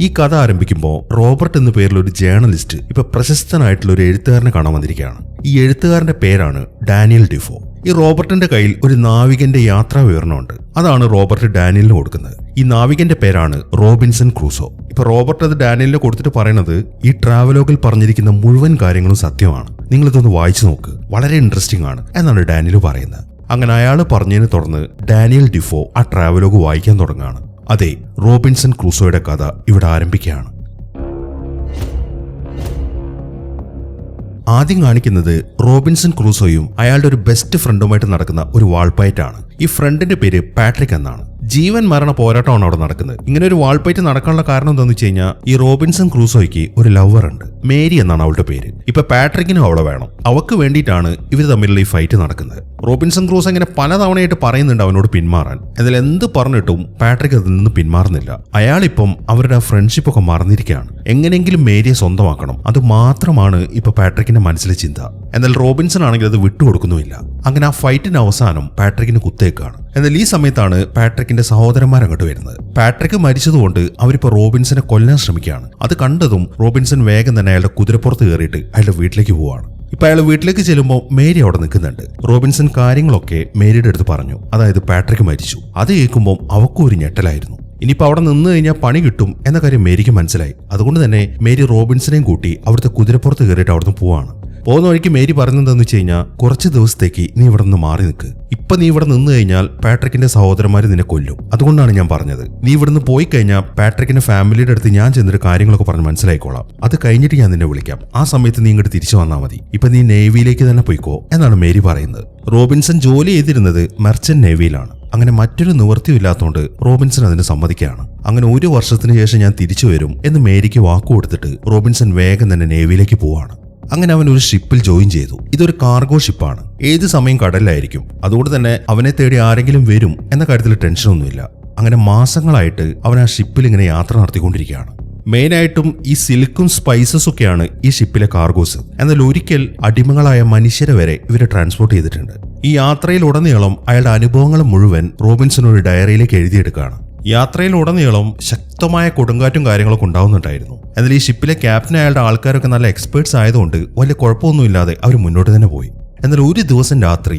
ഈ കഥ ആരംഭിക്കുമ്പോൾ റോബർട്ട് എന്ന പേരിൽ ഒരു ജേർണലിസ്റ്റ് ഇപ്പൊ പ്രശസ്തനായിട്ടുള്ള ഒരു എഴുത്തുകാരനെ കാണാൻ വന്നിരിക്കുകയാണ്. ഈ എഴുത്തുകാരന്റെ പേരാണ് ഡാനിയൽ ഡിഫോ ഈ റോബർട്ടിന്റെ കയ്യിൽ ഒരു നാവികന്റെ യാത്രാ വിവരണമുണ്ട് അതാണ് റോബർട്ട് ഡാനിയലിന് കൊടുക്കുന്നത്. ഈ നാവികന്റെ പേരാണ് റോബിൻസൺ ക്രൂസോ. ഇപ്പൊ റോബർട്ട് അത് ഡാനിയലിന് കൊടുത്തിട്ട് പറയുന്നത് ഈ ട്രാവലോഗിൽ പറഞ്ഞിരിക്കുന്ന മുഴുവൻ കാര്യങ്ങളും സത്യമാണ്. നിങ്ങളിതൊന്ന് വായിച്ചു നോക്ക്. വളരെ ഇൻട്രസ്റ്റിംഗ് ആണ് എന്നാണ് ഡാനിയൽ പറയുന്നത്. അങ്ങനെ അയാൾ പറഞ്ഞതിനെ തുടർന്ന് ഡാനിയൽ ഡിഫോ ആ ട്രാവലോഗ് വായിക്കാൻ തുടങ്ങുകയാണ്. അതെ റോബിൻസൺ ക്രൂസോയുടെ കഥ ഇവിടെ ആരംഭിക്കുകയാണ്. ആദ്യം കാണിക്കുന്നത് റോബിൻസൺ ക്രൂസോയും അയാളുടെ ഒരു ബെസ്റ്റ് ഫ്രണ്ടുമായിട്ട് നടക്കുന്ന ഒരു വാൾപ്പയറ്റാണ് ഈ ഫ്രണ്ടിന്റെ പേര് പാട്രിക് എന്നാണ്. ജീവൻ മരണ പോരാട്ടമാണ് അവിടെ നടക്കുന്നത്. ഇങ്ങനെ ഒരു വാൾപ്പയറ്റ് നടക്കാനുള്ള കാരണം എന്താണെന്ന് വെച്ച് കഴിഞ്ഞാൽ ഈ റോബിൻസൺ ക്രൂസോയ്ക്ക് ഒരു ലവർ ഉണ്ട്. മേരി എന്നാണ് അവളുടെ പേര്. ഇപ്പൊ പാട്രിക്കിനും അവളെ വേണം. അവക്ക് വേണ്ടിയിട്ടാണ് ഇവർ തമ്മിലുള്ള ഈ ഫൈറ്റ് നടക്കുന്നത്. റോബിൻസൺ ക്രൂസ് ഇങ്ങനെ പലതവണയായിട്ട് പറയുന്നുണ്ട് അവനോട് പിന്മാറാൻ. എന്നാൽ എന്ത് പറഞ്ഞിട്ടും പാട്രിക് അതിൽ നിന്ന് പിന്മാറുന്നില്ല. അയാളിപ്പം അവരുടെ ഫ്രണ്ട്ഷിപ്പ് ഒക്കെ മറന്നിരിക്കുകയാണ്. എങ്ങനെയെങ്കിലും മേരിയെ സ്വന്തമാക്കണം. അത് മാത്രമാണ് ഇപ്പൊ പാട്രിക്കിന്റെ മനസ്സിലെ ചിന്ത. എന്നാൽ റോബിൻസൺ ആണെങ്കിൽ അത് വിട്ടുകൊടുക്കുന്നുമില്ല. അങ്ങനെ ആ ഫൈറ്റിന് അവസാനം പാട്രിക്കിന് കുത്തേക്കാണ്. എന്നാൽ ഈ സമയത്താണ് പാട്രിക്കിന്റെ സഹോദരന്മാർ അങ്ങോട്ട് വരുന്നത്. പാട്രിക് മരിച്ചതുകൊണ്ട് അവരിപ്പോ റോബിൻസനെ കൊല്ലാൻ ശ്രമിക്കുകയാണ്. അത് കണ്ടതും റോബിൻസൺ വേഗം തന്നെ അയാളുടെ കുതിരപ്പുറത്ത് കയറിയിട്ട് അയാളുടെ വീട്ടിലേക്ക് പോവാണ്. ഇപ്പൊ അയാൾ വീട്ടിലേക്ക് ചെല്ലുമ്പോൾ മേരി അവിടെ നിൽക്കുന്നുണ്ട്. റോബിൻസൺ കാര്യങ്ങളൊക്കെ മേരിയുടെ അടുത്ത് പറഞ്ഞു. അതായത് പാട്രിക് മരിച്ചു. അത് കേൾക്കുമ്പോൾ അവക്കും ഒരു ഞെട്ടലായിരുന്നു. ഇനിയിപ്പോൾ അവിടെ നിന്ന് കഴിഞ്ഞാൽ പണി കിട്ടും എന്ന കാര്യം മേരിക്ക് മനസ്സിലായി. അതുകൊണ്ട് തന്നെ മേരി റോബിൻസിനെയും കൂട്ടി അവിടുത്തെ കുതിരപ്പുറത്ത് കയറിയിട്ട് അവിടുന്ന് പോവാണ്. പോകുന്ന വഴിക്ക് മേരി പറഞ്ഞെന്താന്ന് വെച്ച് കഴിഞ്ഞാൽ കുറച്ച് ദിവസത്തേക്ക് നീ ഇവിടെ നിന്ന് മാറി നിൽക്ക് ഇപ്പൊ നീ ഇവിടെ നിന്ന് കഴിഞ്ഞാൽ പാട്രിക്കിന്റെ സഹോദരന്മാർ നിന്നെ കൊല്ലും. അതുകൊണ്ടാണ് ഞാൻ പറഞ്ഞത്. നീ ഇവിടുന്ന് പോയി കഴിഞ്ഞാൽ പാട്രിക്കിന്റെ ഫാമിലിയുടെ അടുത്ത് ഞാൻ ചെന്നിട്ട് കാര്യങ്ങളൊക്കെ പറഞ്ഞ് മനസ്സിലായിക്കോളാം. അത് കഴിഞ്ഞിട്ട് ഞാൻ നിന്നെ വിളിക്കാം. ആ സമയത്ത് നീ ഇങ്ങോട്ട് തിരിച്ചു വന്നാൽ മതി. ഇപ്പൊ നീ നേവിയിലേക്ക് തന്നെ പോയിക്കോ എന്നാണ് മേരി പറയുന്നത്. റോബിൻസൺ ജോലി ചെയ്തിരുന്നത് മെർച്ചന്റ് നേവിയിലാണ്. അങ്ങനെ മറ്റൊരു നിവൃത്തിയില്ലാത്തതുകൊണ്ട് റോബിൻസൺ അതിന് സമ്മതിക്കുകയാണ്. അങ്ങനെ ഒരു വർഷത്തിന് ശേഷം ഞാൻ തിരിച്ചു വരും എന്ന് മേരിക്ക് വാക്കു കൊടുത്തിട്ട് റോബിൻസൺ വേഗം തന്നെ നേവിയിലേക്ക് പോവാണ്. അങ്ങനെ അവൻ ഒരു ഷിപ്പിൽ ജോയിൻ ചെയ്തു. ഇതൊരു കാർഗോ ഷിപ്പാണ്. ഏത് സമയം കടലിലായിരിക്കും അതുകൊണ്ട് തന്നെ അവനെ തേടി ആരെങ്കിലും വരും എന്ന കാര്യത്തിൽ ടെൻഷനൊന്നുമില്ല അങ്ങനെ മാസങ്ങളായിട്ട് അവൻ ആ ഷിപ്പിൽ ഇങ്ങനെ യാത്ര നടത്തിക്കൊണ്ടിരിക്കുകയാണ്. മെയിനായിട്ടും ഈ സിൽക്കും സ്പൈസസ് ഒക്കെയാണ് ഈ ഷിപ്പിലെ കാർഗോസ് എന്നാൽ ഒരിക്കൽ അടിമകളായ മനുഷ്യരെ വരെ ഇവരെ ട്രാൻസ്പോർട്ട് ചെയ്തിട്ടുണ്ട്. ഈ യാത്രയിലുടനീളം അയാളുടെ അനുഭവങ്ങൾ മുഴുവൻ റോബിൻസൺ ഒരു ഡയറിയിലേക്ക് എഴുതിയെടുക്കുകയാണ്. യാത്രയിലുടനീളം ശക്തമായ കൊടുങ്കാറ്റും കാര്യങ്ങളൊക്കെ ഉണ്ടാവുന്നുണ്ടായിരുന്നു. എന്നാൽ ഈ ഷിപ്പിലെ ക്യാപ്റ്റൻ അയാളുടെ ആൾക്കാരൊക്കെ നല്ല എക്സ്പേർട്സ് ആയതുകൊണ്ട് വലിയ കുഴപ്പമൊന്നുമില്ലാതെ അവർ മുന്നോട്ട് തന്നെ പോയി. എന്നാൽ ഒരു ദിവസം രാത്രി